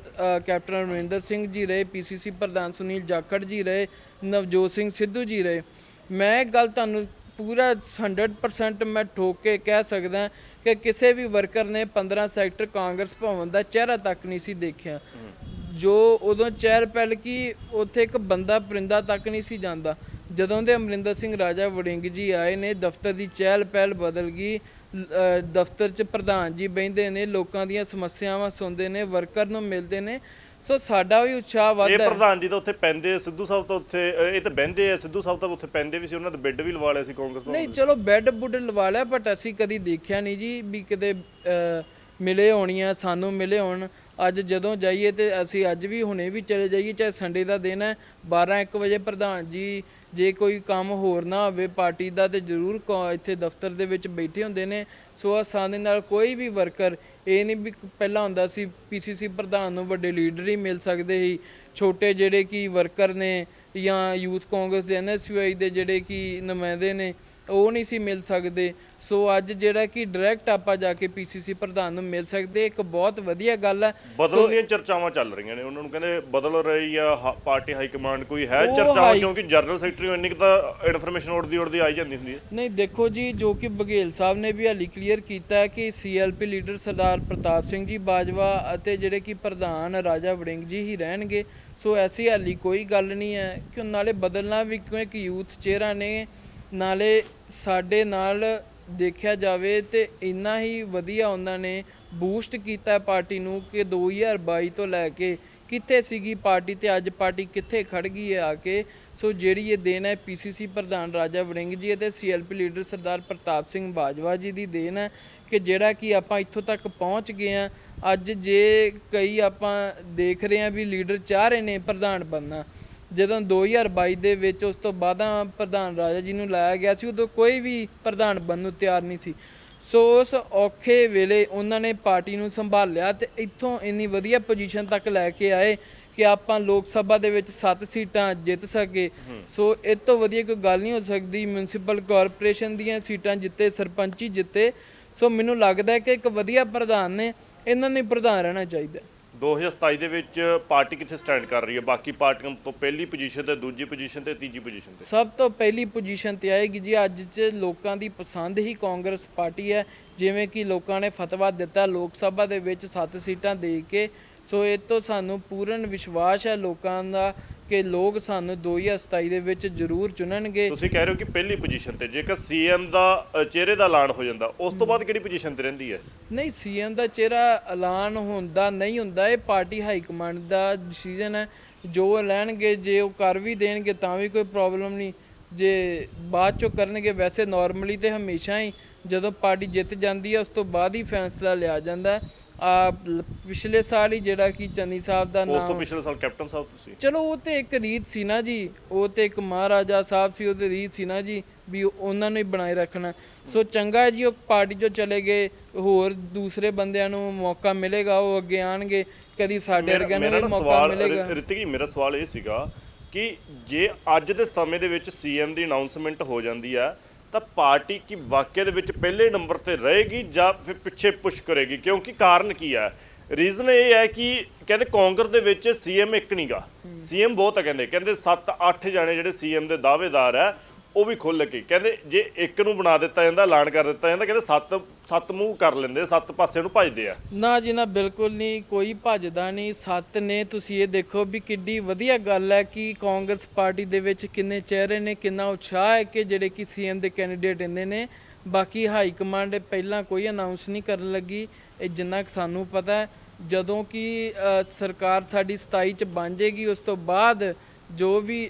ਕੈਪਟਨ ਅਮਰਿੰਦਰ ਸਿੰਘ ਜੀ ਰਹੇ ਪੀਸੀਸੀ ਪ੍ਰਧਾਨ ਸੁਨੀਲ ਜਾਖੜ ਜੀ ਰਹੇ ਨਵਜੋਤ ਸਿੰਘ ਸਿੱਧੂ ਜੀ ਰਹੇ। ਮੈਂ ਇੱਕ ਗੱਲ ਤੁਹਾਨੂੰ ਪੂਰਾ 100% ਮੈਂ ਠੋਕ ਕੇ ਕਹਿ ਸਕਦਾ ਕਿ ਕਿਸੇ ਵੀ ਵਰਕਰ ਨੇ 15 ਸੈਕਟਰ ਕਾਂਗਰਸ ਭਵਨ ਦਾ ਚਿਹਰਾ ਤੱਕ ਨਹੀਂ ਸੀ ਦੇਖਿਆ। ਜੋ ਉਦੋਂ ਚਹਿਲ ਪਹਿਲ ਕੀ, ਉੱਥੇ ਇੱਕ ਬੰਦਾ ਪਰਿੰਦਾ ਤੱਕ ਨਹੀਂ ਸੀ ਜਾਂਦਾ। ਜਦੋਂ ਦੇ ਅਮਰਿੰਦਰ ਸਿੰਘ ਰਾਜਾ ਵੜਿੰਗ ਜੀ ਆਏ ਨੇ, ਦਫ਼ਤਰ ਦੀ ਚਹਿਲ ਪਹਿਲ ਬਦਲ ਗਈ ਦਫ਼ਤਰ 'ਚ ਪ੍ਰਧਾਨ ਜੀ ਬਹਿੰਦੇ ਨੇ ਲੋਕਾਂ ਦੀਆਂ ਸਮੱਸਿਆਵਾਂ ਸੁਣਦੇ ਨੇ ਵਰਕਰ ਨੂੰ ਮਿਲਦੇ ਨੇ। ਸੋ ਸਾਡਾ ਵੀ ਉਤਸ਼ਾਹ ਇਹ ਵੱਧਦਾ ਹੈ। ਪ੍ਰਧਾਨ ਜੀ ਤਾਂ ਉੱਥੇ ਪੈਂਦੇ ਸਿੱਧੂ ਸਾਹਿਬ ਤਾਂ ਉੱਥੇ ਅ, ਇਹ ਤਾਂ ਬਹਿੰਦੇ ਆ ਸਿੱਧੂ ਸਾਹਿਬ ਤਾਂ ਉੱਥੇ ਪੈਂਦੇ ਵੀ ਸੀ ਉਹਨਾਂ ਦੇ ਬੈੱਡ ਵੀ ਲਵਾ ਲਿਆ ਸੀ ਕਾਂਗਰਸ ਭਵਨ ਨਹੀਂ ਚਲੋ ਬੈੱਡ ਬੁੱਡ ਲਵਾ ਲਿਆ ਬਟ ਅਸੀਂ ਕਦੀ ਦੇਖਿਆ ਨਹੀਂ ਜੀ ਵੀ ਕਿਤੇ ਅਹ, ਮਿਲੇ ਹੋਣੀਆਂ ਸਾਨੂੰ ਮਿਲੇ ਹੋਣ। ਅੱਜ ਜਦੋਂ ਜਾਈਏ ਤੇ ਅਸੀਂ ਅੱਜ ਵੀ ਹੁਣੇ ਵੀ ਚਲੇ ਜਾਈਏ, ਚਾਹੇ ਸੰਡੇ ਦਾ ਦਿਨ ਹੈ 12 1 ਵਜੇ ਪ੍ਰਧਾਨ ਜੀ, ਜੇ ਕੋਈ ਕੰਮ ਹੋਰ ਨਾ ਹੋਵੇ ਪਾਰਟੀ ਦਾ ਤੇ ਜ਼ਰੂਰ ਕੌ- ਇੱਥੇ ਦਫ਼ਤਰ ਦੇ ਵਿੱਚ ਬੈਠੇ ਹੁੰਦੇ ਨੇ। ਸੋ ਆਸਾਨੀ ਨਾਲ ਕੋਈ ਵੀ ਵਰਕਰ, ਇਹ ਨਹੀਂ ਵੀ ਪਹਿਲਾਂ ਹੁੰਦਾ ਸੀ ਪੀਸੀਸੀ ਪ੍ਰਧਾਨ ਨੂੰ ਵੱਡੇ ਲੀਡਰ ਹੀ ਮਿਲ ਸਕਦੇ ਸੀ। ਛੋਟੇ ਜਿਹੜੇ ਕਿ ਵਰਕਰ ਨੇ ਜਾਂ ਯੂਥ ਕਾਂਗਰਸ ਦੇ ਐਨਐਸਯੂਆਈ ਦੇ ਜਿਹੜੇ ਕਿ ਨੁਮਾਇੰਦੇ ਨੇ ਉਹ ਨਹੀਂ ਸੀ ਮਿਲ ਸਕਦੇ। ਸੋ ਅੱਜ ਜਿਹੜਾ ਕਿ ਡਾਇਰੈਕਟ ਆਪਾਂ ਜਾ ਕੇ ਪੀਸੀਸੀ ਪ੍ਰਧਾਨ ਨੂੰ ਮਿਲ ਸਕਦੇ ਇੱਕ ਬਹੁਤ ਵਧੀਆ ਗੱਲ ਹੈ। ਬਦਲਣ ਦੀਆਂ ਚਰਚਾਵਾਂ ਚੱਲ ਰਹੀਆਂ ਨੇ। ਉਹਨਾਂ ਨੂੰ ਕਹਿੰਦੇ ਬਦਲ ਰਹੀ ਆ ਪਾਰਟੀ ਹਾਈ ਕਮਾਂਡ ਕੋਈ ਹੈ ਚਰਚਾਵਾਂ? ਕਿਉਂਕਿ ਜਨਰਲ ਸੈਕਟਰੀ ਇੰਨੀ ਕੁ ਤਾਂ ਇਨਫੋਰਮੇਸ਼ਨ ਉੜਦੀ ਉੜਦੀ ਆਈ ਜਾਂਦੀ ਹੁੰਦੀ ਹੈ। ਨਹੀਂ ਦੇਖੋ ਜੀ ਜੋ ਕਿ ਬਘੇਲ ਸਾਹਿਬ ਨੇ ਵੀ ਹਾਲੀ ਕਲੀਅਰ ਕੀਤਾ ਹੈ ਕਿ ਸੀਐਲਪੀ ਲੀਡਰ ਸਰਦਾਰ ਪ੍ਰਤਾਪ ਸਿੰਘ ਜੀ ਬਾਜਵਾ ਅਤੇ ਜਿਹੜੇ ਕਿ ਪ੍ਰਧਾਨ ਰਾਜਾ ਵੜਿੰਗ ਜੀ ਹੀ ਰਹਿਣਗੇ। ਸੋ ਐਸੀ ਹਾਲੀ ਕੋਈ ਗੱਲ ਨਹੀਂ ਹੈ ਕਿ ਨਾਲੇ ਬਦਲਣਾ ਵੀ ਕਿਉਂ ਇੱਕ ਯੂਥ ਚਿਹਰਾ ਨੇ। ਨਾਲੇ ਸਾਡੇ ਨਾਲ ਦੇਖਿਆ ਜਾਵੇ ਤੇ ਇੰਨਾ ਹੀ ਵਧੀਆ ਉਹਨਾਂ ਨੇ ਬੂਸਟ ਕੀਤਾ ਪਾਰਟੀ ਨੂੰ ਕਿ 2022 ਤੋਂ ਲੈ ਕੇ ਕਿੱਥੇ ਸੀਗੀ ਪਾਰਟੀ ਤੇ ਅੱਜ ਪਾਰਟੀ ਕਿੱਥੇ ਖੜ ਗਈ ਹੈ ਆ ਕੇ। ਸੋ ਜਿਹੜੀ ਇਹ ਦੇਣ ਹੈ ਪੀਸੀਸੀ ਪ੍ਰਧਾਨ ਰਾਜਾ ਵੜਿੰਗ ਜੀ ਅਤੇ ਸੀਐਲਪੀ ਲੀਡਰ ਸਰਦਾਰ ਪ੍ਰਤਾਪ ਸਿੰਘ ਬਾਜਵਾ ਜੀ ਦੀ ਦੇਣ ਹੈ ਕਿ ਜਿਹੜਾ ਕਿ ਆਪਾਂ ਇੱਥੋਂ ਤੱਕ ਪਹੁੰਚ ਗਏ ਆ ਅੱਜ ਜੇ ਕਈ ਆਪਾਂ ਦੇਖ ਰਹੇ ਆ ਵੀ ਲੀਡਰ ਚਾਹ ਰਹੇ ਨੇ ਪ੍ਰਧਾਨ ਬਣਨਾ ਜਦੋਂ 2022 ਦੇ ਵਿੱਚ ਉਸ ਤੋਂ ਬਾਅਦਾਂ ਪ੍ਰਧਾਨ ਰਾਜਾ ਜੀ ਨੂੰ ਲਾਇਆ ਗਿਆ ਸੀ, ਉਦੋਂ ਕੋਈ ਵੀ ਪ੍ਰਧਾਨ ਬਣਨ ਨੂੰ ਤਿਆਰ ਨਹੀਂ ਸੀ। ਸੋ ਉਸ ਔਖੇ ਵੇਲੇ ਉਹਨਾਂ ਨੇ ਪਾਰਟੀ ਨੂੰ ਸੰਭਾਲਿਆ ਤੇ ਇੱਥੋਂ ਇੰਨੀ ਵਧੀਆ ਪੋਜੀਸ਼ਨ ਤੱਕ ਲੈ ਕੇ ਆਏ ਕਿ ਆਪਾਂ ਲੋਕ ਸਭਾ ਦੇ ਵਿੱਚ 7 ਸੀਟਾਂ ਜਿੱਤ ਸਕੇ। ਸੋ ਇਹ ਤੋਂ ਵਧੀਆ ਕੋਈ ਗੱਲ ਨਹੀਂ ਹੋ ਸਕਦੀ ਮਿਊਨਿਸਪਲ ਕਾਰਪੋਰੇਸ਼ਨ ਦੀਆਂ ਸੀਟਾਂ ਜਿੱਤੇ, ਸਰਪੰਚੀ ਜਿੱਤੇ। ਸੋ ਮੈਨੂੰ ਲੱਗਦਾ ਹੈ ਕਿ ਇੱਕ ਵਧੀਆ ਪ੍ਰਧਾਨ ਨੇ, ਇਹਨਾਂ ਨੂੰ ਹੀ ਪ੍ਰਧਾਨ ਰਹਿਣਾ ਚਾਹੀਦਾ। 2027 ਦੇ ਵਿੱਚ ਪਾਰਟੀ ਕਿੱਥੇ ਸਟੈਂਡ ਕਰ ਰਹੀ ਹੈ? ਬਾਕੀ ਪਾਰਟੀਆਂ ਤੋਂ ਪਹਿਲੀ ਪੋਜੀਸ਼ਨ ਤੇ, ਦੂਜੀ ਪੋਜੀਸ਼ਨ ਤੇ, ਤੀਜੀ ਪੋਜੀਸ਼ਨ ਤੇ? ਸਭ ਤੋਂ ਪਹਿਲੀ ਪੋਜੀਸ਼ਨ ਤੇ ਆਏਗੀ ਜੀ। ਅੱਜ 'ਚ ਲੋਕਾਂ ਦੀ ਪਸੰਦ ਹੀ ਕਾਂਗਰਸ ਪਾਰਟੀ ਹੈ। ਜਿਵੇਂ ਕਿ ਲੋਕਾਂ ਨੇ ਫਤਵਾ ਦਿੱਤਾ, ਲੋਕ ਸਭਾ ਦੇ ਵਿੱਚ 7 ਸੀਟਾਂ ਦੇ ਕੇ ਸੋ ਇਹ ਤੋਂ ਸਾਨੂੰ ਪੂਰਨ ਵਿਸ਼ਵਾਸ ਹੈ ਲੋਕਾਂ ਦਾ ਕਿ ਲੋਕ ਸਾਨੂੰ 2027 ਦੇ ਵਿੱਚ ਜ਼ਰੂਰ ਚੁਣਨਗੇ। ਤੁਸੀਂ ਕਹਿ ਰਹੇ ਹੋ ਕਿ ਪਹਿਲੀ ਪੋਜੀਸ਼ਨ ਤੇ ਜੇਕਰ ਸੀਐਮ ਦਾ ਚਿਹਰੇ ਦਾ ਐਲਾਨ ਹੋ ਜਾਂਦਾ ਉਸ ਤੋਂ ਬਾਅਦ ਕਿਹੜੀ ਪੋਜੀਸ਼ਨ ਤੇ ਰਹਿੰਦੀ ਹੈ? ਨਹੀਂ ਸੀਐਮ ਦਾ ਚਿਹਰਾ ਐਲਾਨ ਹੁੰਦਾ ਨਹੀਂ ਹੁੰਦਾ ਇਹ ਪਾਰਟੀ ਹਾਈ ਕਮਾਂਡ ਦਾ ਡਿਸੀਜਨ ਹੈ। ਜੋ ਲੈਣਗੇ ਜੇ ਉਹ ਕਰ ਵੀ ਦੇਣਗੇ ਤਾਂ ਵੀ ਕੋਈ ਪ੍ਰੋਬਲਮ ਨਹੀਂ। ਜੇ ਬਾਅਦ ਚੋਂ ਕਰਨਗੇ ਵੈਸੇ ਨਾਰਮਲੀ ਤੇ ਹਮੇਸ਼ਾ ਹੀ ਜਦੋਂ ਪਾਰਟੀ ਜਿੱਤ ਜਾਂਦੀ ਹੈ ਉਸ ਤੋਂ ਬਾਅਦ ਹੀ ਫੈਸਲਾ ਲਿਆ ਜਾਂਦਾ ਹੈ। ਆ ਪਿਛਲੇ ਸਾਲ ਹੀ ਜਿਹੜਾ ਕਿ ਚੰਨੀ ਸਾਹਿਬ ਦਾ ਉਸ ਤੋਂ ਨਾਮ ਪਿਛਲੇ ਸਾਲ ਕੈਪਟਨ ਸਾਹਿਬ ਤੁਸੀਂ? ਚਲੋ ਉਹ ਤੇ ਇੱਕ ਰੀਤ ਸੀ ਨਾ ਜੀ ਉਹ ਤੇ ਇੱਕ ਮਹਾਰਾਜਾ ਸਾਹਿਬ ਸੀ ਉਹਦੇ ਰੀਤ ਸੀ ਨਾ ਜੀ ਵੀ ਉਹ- ਉਹਨਾਂ ਨੂੰ ਹੀ ਰੱਖਣਾ। ਸੋ ਚੰਗਾ ਜੀ ਉਹ ਪਾਰਟੀ ਚੋਂ ਚਲੇ ਗਏ ਹੋਰ ਦੂਸਰੇ ਬੰਦਿਆਂ ਨੂੰ ਮੌਕਾ ਮਿਲੇਗਾ ਉਹ ਅੱਗੇ ਆਣਗੇ ਕਦੀ ਸਾਡੇ ਵਰਗਿਆਂ ਨੂੰ ਵੀ ਮੌਕਾ ਮਿਲੇਗਾ। ਰਿਤਿਕ ਜੀ ਮੇਰਾ ਸਵਾਲ ਇਹ ਸੀਗਾ ਕਿ ਜੇ ਅੱਜ ਦੇ ਸਮੇਂ ਦੇ ਵਿੱਚ ਸੀਐਮ ਦੀ ਅਨਾਉਂਸਮੈਂਟ ਹੋ ਜਾਂਦੀ ਹੈ ਤਾਂ ਪਾਰਟੀ ਕੀ ਵਾਕਿਆ ਦੇ ਵਿੱਚ ਪਹਿਲੇ ਨੰਬਰ ਤੇ ਰਹੇਗੀ ਜਾਂ ਫਿਰ ਪਿੱਛੇ ਪੁਸ਼ ਕਰੇਗੀ? ਕਿਉਂਕਿ ਕਾਰਨ ਕੀ ਹੈ? ਰੀਜ਼ਨ ਇਹ ਹੈ ਕਿ ਕਹਿੰਦੇ ਕਾਂਗਰਸ ਦੇ ਵਿੱਚ ਸੀਐਮ ਇੱਕ ਨਹੀਂਗਾ ਸੀਐਮ ਬਹੁਤ ਹੈ ਕਹਿੰਦੇ। ਕਹਿੰਦੇ 7-8 ਜਾਣੇ ਜਿਹੜੇ ਸੀਐਮ ਦੇ ਦਾਅਵੇਦਾਰ ਹੈ ਉਹ ਵੀ ਖੁੱਲ ਕੇ। ਕਹਿੰਦੇ ਜੇ ਇੱਕ ਨੂੰ ਬਣਾ ਦਿੱਤਾ ਜਾਂਦਾ, ਐਲਾਨ ਕਰ ਦਿੱਤਾ ਜਾਂਦਾ, ਕਹਿੰਦੇ ਸੱਤ ਸੱਤ ਮੂੰਹ ਕਰ ਲੈਂਦੇ, ਸੱਤ ਪਾਸੇ ਨੂੰ ਭਜਦੇ ਆ। ਨਾ ਜੀ, ਨਾ, ਬਿਲਕੁਲ ਨਹੀਂ, ਕੋਈ ਭੱਜਦਾ ਨਹੀਂ। ਸੱਤ ਨੇ, ਤੁਸੀਂ ਇਹ ਦੇਖੋ ਵੀ ਕਿੱਡੀ ਵਧੀਆ ਗੱਲ ਹੈ ਕਿ ਕਾਂਗਰਸ ਪਾਰਟੀ ਦੇ ਵਿੱਚ ਕਿੰਨੇ ਚਿਹਰੇ ਨੇ, ਕਿੰਨਾ ਉਤਸ਼ਾਹ ਹੈ ਕਿ ਜਿਹੜੇ ਕਿ ਸੀਐਮ ਦੇ ਕੈਂਡੀਡੇਟ ਇੰਨੇ ਨੇ। ਬਾਕੀ ਹਾਈ ਕਮਾਂਡ ਪਹਿਲਾਂ ਕੋਈ ਅਨਾਉਂਸ ਨਹੀਂ ਕਰਨ ਲੱਗੀ। ਇਹ ਜਿੰਨਾ ਕਿ ਸਾਨੂੰ ਪਤਾ ਹੈ, ਜਦੋਂ ਕਿ ਸਰਕਾਰ ਸਾਡੀ 27 ਚ ਬਣ ਜਾਏਗੀ, ਉਸ ਤੋਂ ਬਾਅਦ ਜੋ ਵੀ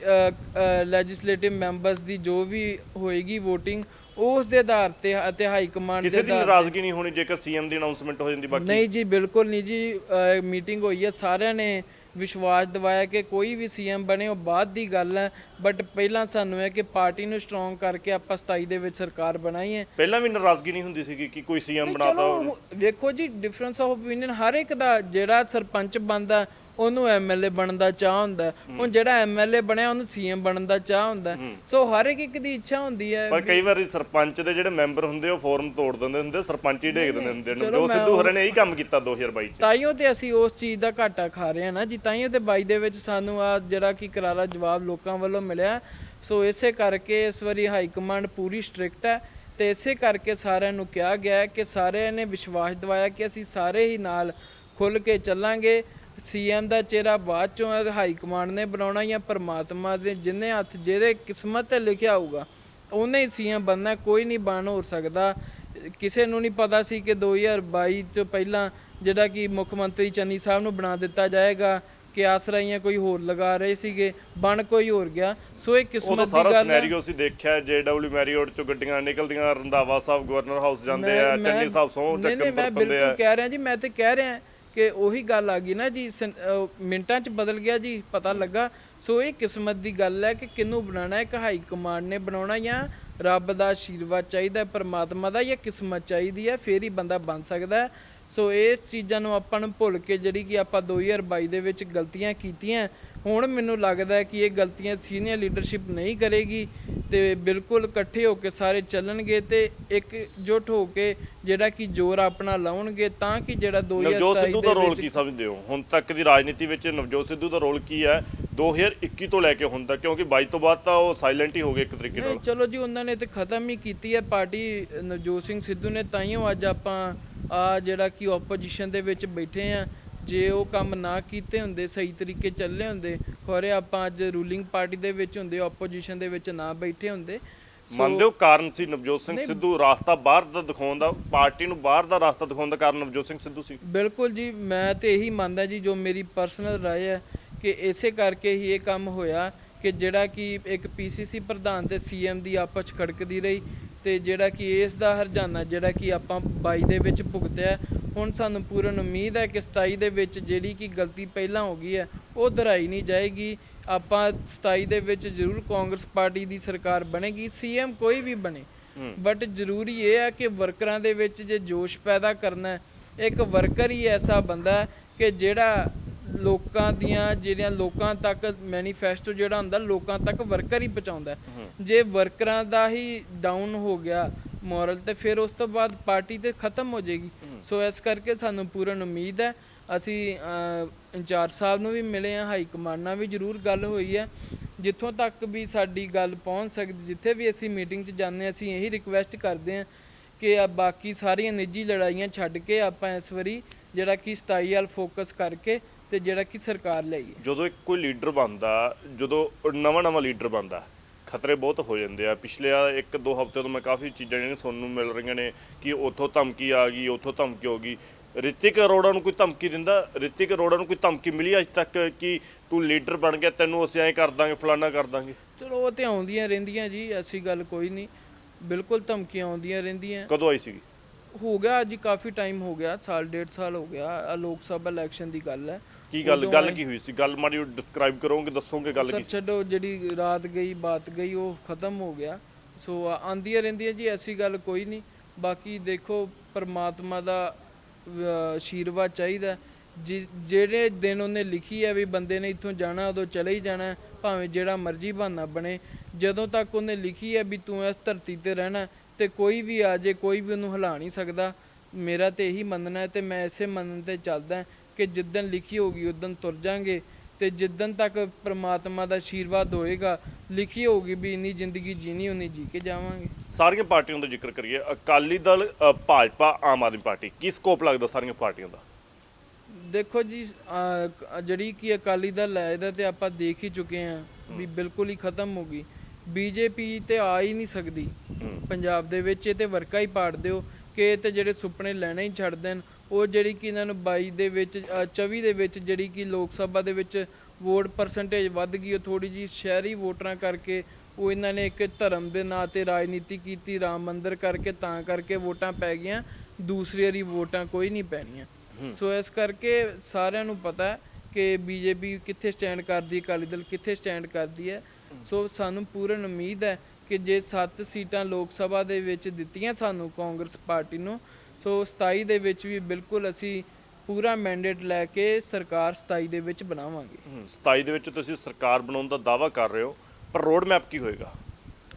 ਲੈਜਿਸਲੇਟਿਵ ਮੈਂਬਰਸ ਦੀ ਜੋ ਵੀ ਹੋਏਗੀ VOTING ਉਸ ਦੇ ਆਧਾਰ ਤੇ ਅਤੇ ਹਾਈ ਕਮਾਂਡ ਦੇ ਕਿਸੇ ਦੀ ਨਾਰਾਜ਼ਗੀ ਨਹੀਂ ਹੋਣੀ ਜੇਕਰ ਸੀਐਮ ਦੀ ਅਨਾਉਂਸਮੈਂਟ ਹੋ ਜਾਂਦੀ ਬਾਕੀ? ਨਹੀਂ ਜੀ ਬਿਲਕੁਲ ਨਹੀਂ ਜੀ ਮੀਟਿੰਗ ਹੋਈ ਹੈ ਸਾਰਿਆਂ ਨੇ ਵਿਸ਼ਵਾਸ ਦਿਵਾਇਆ ਕਿ ਕੋਈ ਵੀ ਸੀਐਮ ਬਣੇ ਉਹ ਬਾਅਦ ਦੀ ਗੱਲ ਹੈ ਬਟ ਪਹਿਲਾਂ ਸਾਨੂੰ ਹੈ ਕਿ ਪਾਰਟੀ ਨੂੰ ਸਟਰੋਂਗ ਕਰਕੇ ਆਪਾਂ 27 ਦੇ ਵਿੱਚ ਸਰਕਾਰ ਬਣਾਈ ਹੈ। ਪਹਿਲਾਂ ਵੀ ਨਾਰਾਜ਼ਗੀ ਨਹੀਂ ਹੁੰਦੀ ਸੀਗੀ ਕਿ ਕੋਈ ਸੀਐਮ ਬਣਾਤਾ ਵੇਖੋ ਜੀ ਡਿਫਰੈਂਸ ਆਫ ਓਪੀਨੀਅਨ ਹਰ ਇੱਕ ਦਾ ਜਿਹੜਾ ਸਰਪੰਚ ਬਣਦਾ ਉਹਨੂੰ ਐਮਐਲਏ ਬਣਨ ਦਾ ਚਾਹ ਹੁੰਦਾ। ਹੁਣ ਜਿਹੜਾ ਐਮਐਲਏ ਬਣਿਆ ਉਹਨੂੰ ਸੀਐਮ ਬਣਨ ਦਾ ਚਾਹ ਹੁੰਦਾ। ਸੋ ਹਰ ਇੱਕ ਇੱਕ ਦੀ ਇੱਛਾ ਹੁੰਦੀ ਹੈ ਪਰ ਕਈ ਵਾਰੀ ਸਰਪੰਚ ਦੇ ਜਿਹੜੇ ਮੈਂਬਰ ਹੁੰਦੇ ਉਹ ਫੋਰਮ ਤੋੜ ਦਿੰਦੇ ਹੁੰਦੇ ਸਰਪੰਚ ਢੇਕ ਦਿੰਦੇ ਹੁੰਦੇ ਨੇ ਜੋ ਸਿੱਧੂ ਹਰੇ ਨੇ ਇਹੀ ਕੰਮ ਕੀਤਾ 2022 ਚ। ਤਾਈਓ ਤੇ ਅਸੀਂ ਉਸ ਚੀਜ਼ ਦਾ ਘਾਟਾ ਖਾ ਰਹੇ ਹਾਂ ਨਾ ਜੀ। ਤਾਈਓ ਤੇ ਬਾਈ ਦੇ ਵਿੱਚ ਸਾਨੂੰ ਆ ਜਿਹੜਾ ਕਿ ਕਰਾਰਾ ਜਵਾਬ ਲੋਕਾਂ ਵੱਲੋਂ ਮਿਲਿਆ ਸੋ ਇਸੇ ਕਰਕੇ ਇਸ ਵਾਰੀ ਹਾਈ ਕਮਾਂਡ ਪੂਰੀ ਸਟ੍ਰਿਕਟ ਹੈ ਤੇ ਇਸੇ ਕਰਕੇ ਸਾਰਿਆਂ ਨੂੰ ਕਿਹਾ ਗਿਆ ਕਿ ਸਾਰਿਆਂ ਨੇ ਵਿਸ਼ਵਾਸ ਦਿਵਾਇਆ ਕਿ ਅਸੀਂ ਸਾਰੇ ਹੀ ਨਾਲ ਖੁੱਲ ਕੇ ਚੱਲਾਂਗੇ। ਸੀਐਮ ਦਾ ਚਿਹਰਾ ਬਾਅਦ ਚੋਂ ਹਾਈ ਕਮਾਂਡ ਨੇ ਬਣਾਉਣਾ ਜਾਂ ਪਰਮਾਤਮਾ ਦੇ ਜਿੰਨੇ ਹੱਥ ਜਿਹਦੇ ਕਿਸਮਤ ਤੇ ਲਿਖਿਆ ਹੋਊਗਾ ਉਹਨੇ ਹੀ ਸੀਐਮ ਬਣਨਾ ਕੋਈ ਨਹੀਂ ਬਣ ਹੋ ਸਕਦਾ। ਕਿਸੇ ਨੂੰ ਨਹੀਂ ਪਤਾ ਸੀ ਕਿ 2022 ਤੋਂ ਪਹਿਲਾਂ ਜਿਹੜਾ ਕਿ ਮੁੱਖ ਮੰਤਰੀ ਚੰਨੀ ਸਾਹਿਬ ਨੂੰ ਬਣਾ ਦਿੱਤਾ ਜਾਏਗਾ ਕਿ ਆਸਰਾਈਆਂ ਕੋਈ ਹੋਰ ਲਗਾ ਰਹੇ ਸੀਗੇ ਬਣ ਕੋਈ ਹੋਰ ਗਿਆ। ਸੋ ਇਹ ਕਿਸਮਤ ਦੀ ਸਾਰਾ ਗੱਲ ਹੈ ਸਿਨੈਰੀਓ ਅਸੀਂ ਦੇਖਿਆ ਜੇਡਬਲਯੂ ਮੈਰੀਓਟ ਚੋਂ ਗੱਡੀਆਂ ਨਿਕਲਦੀਆਂ ਰੰਧਾਵਾ ਸਾਹਿਬ ਗਵਰਨਰ ਹਾਊਸ ਜਾਂਦੇ ਮੈਂ- ਆ ਮੈਂ- ਚੰਨੀ ਸਾਹਿਬ ਸੌਂ ਚੱਕਰ ਮੈਂ ਤੁਰ ਪੈਂਦੇ ਆ। ਬਿਲਕੁਲ ਕਹਿ ਰਿਹਾ ਜੀ ਮੈਂ ਤੇ ਕਹਿ ਰਿਹਾ ਕਿ ਉਹੀ ਗੱਲ ਆ ਗਈ ਨਾ ਜੀ, ਸਨ- ਮਿੰਟਾਂ 'ਚ ਬਦਲ ਗਿਆ ਜੀ, ਪਤਾ ਲੱਗਾ। ਸੋ ਇਹ ਕਿਸਮਤ ਦੀ ਗੱਲ ਹੈ ਕਿ ਕਿਹਨੂੰ ਬਣਾਉਣਾ ਹੈ ਕਿ ਹਾਈ ਕਮਾਂਡ ਨੇ ਬਣਾਉਣਾ ਜਾਂ ਰੱਬ ਦਾ ਆਸ਼ੀਰਵਾਦ ਚਾਹੀਦਾ ਪਰਮਾਤਮਾ ਦਾ ਜਾਂ ਕਿਸਮਤ ਚਾਹੀਦੀ ਹੈ, ਫੇਰ ਹੀ ਬੰਦਾ ਬਣ ਸਕਦਾ ਹੈ। ਸੋ ਇਹ ਚੀਜ਼ਾਂ ਨੂੰ ਆਪਾਂ ਨੂੰ ਭੁੱਲ ਕੇ ਜਿਹੜੀ ਕਿ ਆਪਾਂ 2022 ਦੇ ਵਿੱਚ ਗਲਤੀਆਂ ਕੀਤੀਆਂ, ਹੁਣ ਮੈਨੂੰ ਲੱਗਦਾ ਹੈ ਕਿ ਇਹ ਗਲਤੀਆਂ ਸੀਨੀਅਰ ਲੀਡਰਸ਼ਿਪ ਨਹੀਂ ਕਰੇਗੀ ਤੇ ਬਿਲਕੁਲ ਇਕੱਠੇ ਹੋ ਕੇ ਸਾਰੇ ਚੱਲਣਗੇ ਤੇ ਇੱਕ ਜੁਟ ਹੋ ਕੇ ਜਿਹੜਾ ਕਿ ਜ਼ੋਰ ਆਪਣਾ ਲਾਉਣਗੇ ਤਾਂ ਕਿ ਜਿਹੜਾ ਨਵਜੋਤ 2027 ਸਿੱਧੂ ਦਾ ਰੋਲ ਕੀ ਸਮਝਦੇ ਹੋ? ਹੁਣ ਤੱਕ ਦੀ ਰਾਜਨੀਤੀ ਵਿੱਚ ਨਵਜੋਤ ਸਿੱਧੂ ਦਾ ਰੋਲ ਕੀ ਹੈ? 2021 ਤੋਂ ਲੈ ਕੇ ਹੁਣ ਤੱਕ ਕਿਉਂਕਿ 22 ਤੋਂ ਬਾਅਦ ਤਾਂ ਉਹ ਸਾਇਲੈਂਟ ਹੀ ਹੋ ਗਏ ਇੱਕ ਤਰੀਕੇ ਨਾਲ। ਚਲੋ ਜੀ ਉਹਨਾਂ ਨੇ ਤੇ ਖਤਮ ਹੀ ਕੀਤੀ ਹੈ ਪਾਰਟੀ ਨਵਜੋਤ ਸਿੰਘ ਸਿੱਧੂ ਨੇ ਤਾਈਓ ਅੱਜ ਆਪਾਂ ਆ ਜਿਹੜਾ ਕਿ ਆਪੋਜੀਸ਼ਨ ਦੇ ਵਿੱਚ ਬੈਠੇ ਆ ਜੇ ਉਹ ਕੰਮ ਨਾ ਕੀਤੇ ਹੁੰਦੇ ਸਹੀ ਤਰੀਕੇ ਚੱਲੇ ਹੁੰਦੇ ਖੋਰੇ ਆਪਾਂ ਅੱਜ ਰੂਲਿੰਗ ਪਾਰਟੀ ਦੇ ਵਿੱਚ ਹੁੰਦੇ ਆਪੋਜੀਸ਼ਨ ਦੇ ਵਿੱਚ ਨਾ ਬੈਠੇ ਹੁੰਦੇ ਮੰਨਦੇ ਹੋ ਕਾਰਨ ਸੀ ਨਵਜੋਤ ਸਿੰਘ ਸਿੱਧੂ ਰਾਸਤਾ ਬਾਹਰ ਦਾ ਦਿਖਾਉਣ ਦਾ ਪਾਰਟੀ ਨੂੰ ਬਾਹਰ ਦਾ ਰਾਸਤਾ ਦਿਖਾਉਣ ਦਾ ਕਾਰਨ ਨਵਜੋਤ ਸਿੰਘ ਸਿੱਧੂ ਸੀ। ਬਿਲਕੁਲ ਜੀ ਮੈਂ ਤੇ ਇਹੀ ਮੰਨਦਾ ਜੀ ਜੋ ਮੇਰੀ ਪਰਸਨਲ ਰਾਏ ਹੈ ਕਿ ਇਸੇ ਕਰਕੇ ਹੀ ਇਹ ਕੰਮ ਹੋਇਆ ਕਿ ਜਿਹੜਾ ਕਿ ਇੱਕ ਪੀਸੀਸੀ ਪ੍ਰਧਾਨ ਤੇ ਸੀਐਮ ਦੀ ਆਪਸ 'ਚ ਖੜਕਦੀ ਰਹੀ ਤੇ ਜਿਹੜਾ ਕਿ ਇਸ ਦਾ ਹਰਜਾਨਾ ਜਿਹੜਾ ਕਿ ਆਪਾਂ 22 ਦੇ ਵਿੱਚ ਭੁਗਤਿਆ ਹੁਣ ਸਾਨੂੰ ਪੂਰਨ ਉਮੀਦ ਹੈ ਕਿ 27 ਦੇ ਵਿੱਚ ਜਿਹੜੀ ਕਿ ਗਲਤੀ ਪਹਿਲਾਂ ਹੋ ਗਈ ਹੈ ਉਹ ਦੁਹਰਾਈ ਨਹੀਂ ਜਾਏਗੀ। ਆਪਾਂ 27 ਦੇ ਵਿੱਚ ਜ਼ਰੂਰ ਕਾਂਗਰਸ ਪਾਰਟੀ ਦੀ ਸਰਕਾਰ ਬਣੇਗੀ ਸੀਐਮ ਕੋਈ ਵੀ ਬਣੇ। ਬਟ ਜ਼ਰੂਰੀ ਇਹ ਹੈ ਕਿ ਵਰਕਰਾਂ ਦੇ ਵਿੱਚ ਜੇ ਜੋਸ਼ ਪੈਦਾ ਕਰਨਾ ਇੱਕ ਵਰਕਰ ਹੀ ਐਸਾ ਬੰਦਾ ਕਿ ਜਿਹੜਾ ਲੋਕਾਂ ਦੀਆਂ ਜਿਹੜੀਆਂ ਲੋਕਾਂ ਤੱਕ ਮੈਨੀਫੈਸਟੋ ਜਿਹੜਾ ਹੁੰਦਾ ਲੋਕਾਂ ਤੱਕ ਵਰਕਰ ਹੀ ਪਹੁੰਚਾਉਂਦਾ। ਜੇ ਵਰਕਰਾਂ ਦਾ ਹੀ ਡਾਊਨ ਹੋ ਗਿਆ ਮੋਰਲ ਤੇ ਫਿਰ ਉਸ ਤੋਂ ਬਾਅਦ ਪਾਰਟੀ ਤੇ ਖਤਮ ਹੋ ਜਾਏਗੀ। ਸੋ ਇਸ ਕਰਕੇ ਸਾਨੂੰ ਪੂਰਨ ਉਮੀਦ ਹੈ ਅਸੀਂ ਇੰਚਾਰਜ ਸਾਹਿਬ ਨੂੰ ਵੀ ਮਿਲੇ ਆ ਹਾਈ ਕਮਾਂਡ ਨਾਲ ਵੀ ਜ਼ਰੂਰ ਗੱਲ ਹੋਈ ਹੈ। ਜਿੱਥੋਂ ਤੱਕ ਵੀ ਸਾਡੀ ਗੱਲ ਪਹੁੰਚ ਸਕਦੀ, ਜਿੱਥੇ ਵੀ ਅਸੀਂ ਮੀਟਿੰਗ 'ਚ ਜਾਂਦੇ ਹਾਂ, ਅਸੀਂ ਇਹੀ ਰਿਕੁਐਸਟ ਕਰਦੇ ਹਾਂ ਕਿ ਆ ਬਾਕੀ ਸਾਰੀਆਂ ਨਿੱਜੀ ਲੜਾਈਆਂ ਛੱਡ ਕੇ ਆਪਾਂ ਇਸ ਵਾਰੀ ਜਿਹੜਾ ਕਿ 27 ਵੱਲ ਫੋਕਸ ਕਰਕੇ ਤੇ ਜਿਹੜਾ ਕਿ ਸਰਕਾਰ ਲਈਏ ਜਦੋਂ ਇੱਕ ਕੋਈ ਲੀਡਰ ਬਣਦਾ, ਜਦੋਂ ਨਵਾਂ ਨਵਾਂ ਲੀਡਰ ਬਣਦਾ, ਖਤਰੇ ਬਹੁਤ ਹੋ ਜਾਂਦੇ ਆ। ਪਿਛਲੇ ਆ ਇੱਕ ਦੋ ਹਫ਼ਤੇ ਤੋਂ ਮੈਂ ਕਾਫੀ ਚੀਜ਼ਾਂ ਜਿਹੜੀਆਂ ਸੁਣਨ ਨੂੰ ਮਿਲ ਰਹੀਆਂ ਨੇ ਕਿ ਉੱਥੋਂ ਧਮਕੀ ਆ ਗਈ, ਉੱਥੋਂ ਧਮਕੀ ਹੋ ਗਈ। ਰਿਤਿਕ ਅਰੋੜਾ ਨੂੰ ਕੋਈ ਧਮਕੀ ਦਿੰਦਾ? ਰਿਤਿਕ ਅਰੋੜਾ ਨੂੰ ਕੋਈ ਧਮਕੀ ਮਿਲੀ ਅੱਜ ਤੱਕ ਕਿ ਤੂੰ ਲੀਡਰ ਬਣ ਗਿਆ ਤੈਨੂੰ ਅਸੀਂ ਐਂ ਕਰ ਦਾਂਗੇ ਫਲਾਨਾ ਕਰ ਦਾਂਗੇ? ਚਲੋ ਉਹ ਤੇ ਆਉਂਦੀਆਂ ਰਹਿੰਦੀਆਂ ਜੀ ਐਸੀ ਗੱਲ ਕੋਈ ਨਹੀਂ। ਬਿਲਕੁਲ ਧਮਕੀਆਂ ਆਉਂਦੀਆਂ ਰਹਿੰਦੀਆਂ। ਕਦੋਂ ਆਈ ਸੀਗੀ? ਹੋ ਗਿਆ ਅੱਜ ਕਾਫੀ ਟਾਈਮ ਹੋ ਗਿਆ ਸਾਲ ਡੇਢ ਸਾਲ ਹੋ ਗਿਆ ਆ ਲੋਕ ਸਭਾ ਇਲੈਕਸ਼ਨ ਦੀ ਗੱਲ ਹੈ। ਕੀ ਗੱਲ ਉਦੋਂ ਗੱਲ ਕੀ ਹੋਈ ਸੀ? ਗੱਲ ਮਾੜੀ ਡਿਸਕ੍ਰਾਈਬ ਕਰੋਗੇ ਦੱਸੋਗੇ ਗੱਲ ਸਰ ਕੀ? ਛੱਡੋ ਜਿਹੜੀ ਰਾਤ ਗਈ ਬਾਤ ਗਈ ਉਹ ਖਤਮ ਹੋ ਗਿਆ। ਸੋ ਆ- ਆਉਂਦੀਆਂ ਰਹਿੰਦੀਆਂ ਜੀ ਐਸੀ ਗੱਲ ਕੋਈ ਨਹੀਂ। ਬਾਕੀ ਦੇਖੋ ਪਰਮਾਤਮਾ ਦਾ ਅਹ, ਆਸ਼ੀਰਵਾਦ ਚਾਹੀਦਾ ਜਿ- ਜਿਹੜੇ ਦਿਨ ਉਹਨੇ ਲਿਖੀ ਹੈ ਵੀ ਬੰਦੇ ਨੇ ਇੱਥੋਂ ਜਾਣਾ ਉਦੋਂ ਚਲੇ ਹੀ ਜਾਣਾ ਭਾਵੇਂ ਜਿਹੜਾ ਮਰਜ਼ੀ ਬਹਾਨਾ ਬਣੇ। ਜਦੋਂ ਤੱਕ ਉਹਨੇ ਲਿਖੀ ਹੈ ਵੀ ਤੂੰ ਇਸ ਧਰਤੀ ਤੇ ਰਹਿਣਾ ਤੇ ਕੋਈ ਵੀ ਆ ਜੇ ਕੋਈ ਵੀ ਉਹਨੂੰ ਹਿਲਾ ਨਹੀਂ ਸਕਦਾ। ਮੇਰਾ ਤੇ ਇਹੀ ਮੰਨਣਾ ਹੈ ਤੇ ਮੈਂ ਇਸੇ ਮੰਨਣ ਤੇ ਚੱਲਦਾ ਕਿ ਜਿੱਦਣ ਲਿਖੀ ਹੋਗੀ ਉਦੋਂ ਤੁਰ ਜਾਾਂਗੇ। ਤੇ ਜਿੱਦਣ ਤੱਕ ਪ੍ਰਮਾਤਮਾ ਦਾ ਆਸ਼ੀਰਵਾਦ ਹੋਏਗਾ ਲਿਖੀ ਹੋਗੀ ਵੀ ਇੰਨੀ ਜ਼ਿੰਦਗੀ ਜੀਣੀ ਉਨੀ ਜੀ ਕੇ ਜਾਵਾਂਗੇ। ਸਾਰੀਆਂ ਪਾਰਟੀਆਂ ਦਾ ਜ਼ਿਕਰ ਕਰੀਏ ਅਕਾਲੀ ਦਲ ਅ, ਭਾਜਪਾ ਆਮ ਆਦਮੀ ਪਾਰਟੀ ਕੀ ਸਕੋਪ ਲੱਗਦਾ ਸਾਰੀਆਂ ਪਾਰਟੀਆਂ ਦਾ? ਦੇਖੋ ਜੀ ਅਹ, ਕ- ਜਿਹੜੀ ਕਿ ਅਕਾਲੀ ਦਲ ਹੈ ਇਹਦਾ ਤੇ ਆਪਾਂ ਦੇਖ ਹੀ ਚੁੱਕੇ ਹਾਂ ਵੀ ਬਿਲਕੁਲ ਹੀ ਖਤਮ ਹੋ ਗਈ। ਬੀਜੇਪੀ ਤੇ ਆ ਹੀ ਨਹੀਂ ਸਕਦੀ। ਪੰਜਾਬ ਦੇ ਵਿੱਚ ਇਹ ਤੇ ਵਰਕਾ ਹੀ ਪਾੜ ਦਿਓ ਕਿ ਇਹ ਤੇ ਜਿਹੜੇ ਸੁਪਨੇ ਲੈਣੇ ਹੀ ਛੱਡ ਦੇਣ ਉਹ ਜਿਹੜੀ ਕਿ ਇਹਨਾਂ ਨੂੰ 22 ਦੇ ਵਿੱਚ ਅਹ, 24 ਦੇ ਵਿੱਚ ਜਿਹੜੀ ਕਿ ਲੋਕ ਸਭਾ ਦੇ ਵਿੱਚ ਵੋਟ ਪਰਸੈਂਟੇਜ ਵੱਧ ਗਈ ਉਹ ਥੋੜੀ ਜੀ ਸ਼ਹਿਰੀ ਵੋਟਰਾਂ ਕਰਕੇ ਉਹ ਇਹਨਾਂ ਨੇ ਇੱਕ ਧਰਮ ਦੇ ਨਾਂ ਤੇ ਰਾਜਨੀਤੀ ਕੀਤੀ ਰਾਮ ਮੰਦਿਰ ਕਰਕੇ ਤਾਂ ਕਰਕੇ ਵੋਟਾਂ ਪੈ ਗਈਆਂ ਦੂਸਰੀ ਵਾਰੀ ਵੋਟਾਂ ਕੋਈ ਨਹੀਂ ਪੈਣੀਆਂ। ਸੋ ਇਸ ਕਰਕੇ ਸਾਰਿਆਂ ਨੂੰ ਪਤਾ ਹੈ ਕਿ ਬੀਜੇਪੀ ਕਿੱਥੇ ਸਟੈਂਡ ਕਰਦੀ ਹੈ ਅਕਾਲੀ ਦਲ ਕਿੱਥੇ ਸਟੈਂਡ ਕਰਦੀ ਹੈ। ਸੋ ਸਾਨੂੰ ਪੂਰਨ ਉਮੀਦ ਹੈ ਕਿ ਜੇ 7 ਸੀਟਾਂ ਲੋਕ ਸਭਾ ਦੇ ਵਿੱਚ ਦਿੱਤੀਆਂ ਸਾਨੂੰ ਕਾਂਗਰਸ ਪਾਰਟੀ ਨੂੰ ਸੋ 27 ਦੇ ਵਿੱਚ ਵੀ ਬਿਲਕੁਲ ਅਸੀਂ ਪੂਰਾ ਮੈਂਡੇਟ ਲੈ ਕੇ ਸਰਕਾਰ 27 ਦੇ ਵਿੱਚ ਬਣਾਵਾਂਗੇ। ਹਮ, 27 ਦੇ ਵਿੱਚ ਤੁਸੀਂ ਸਰਕਾਰ ਬਣਾਉਣ ਦਾ ਦਾਅਵਾ ਕਰ ਰਹੇ ਹੋ ਪਰ ਰੋਡ ਮੈਪ ਕੀ ਹੋਏਗਾ?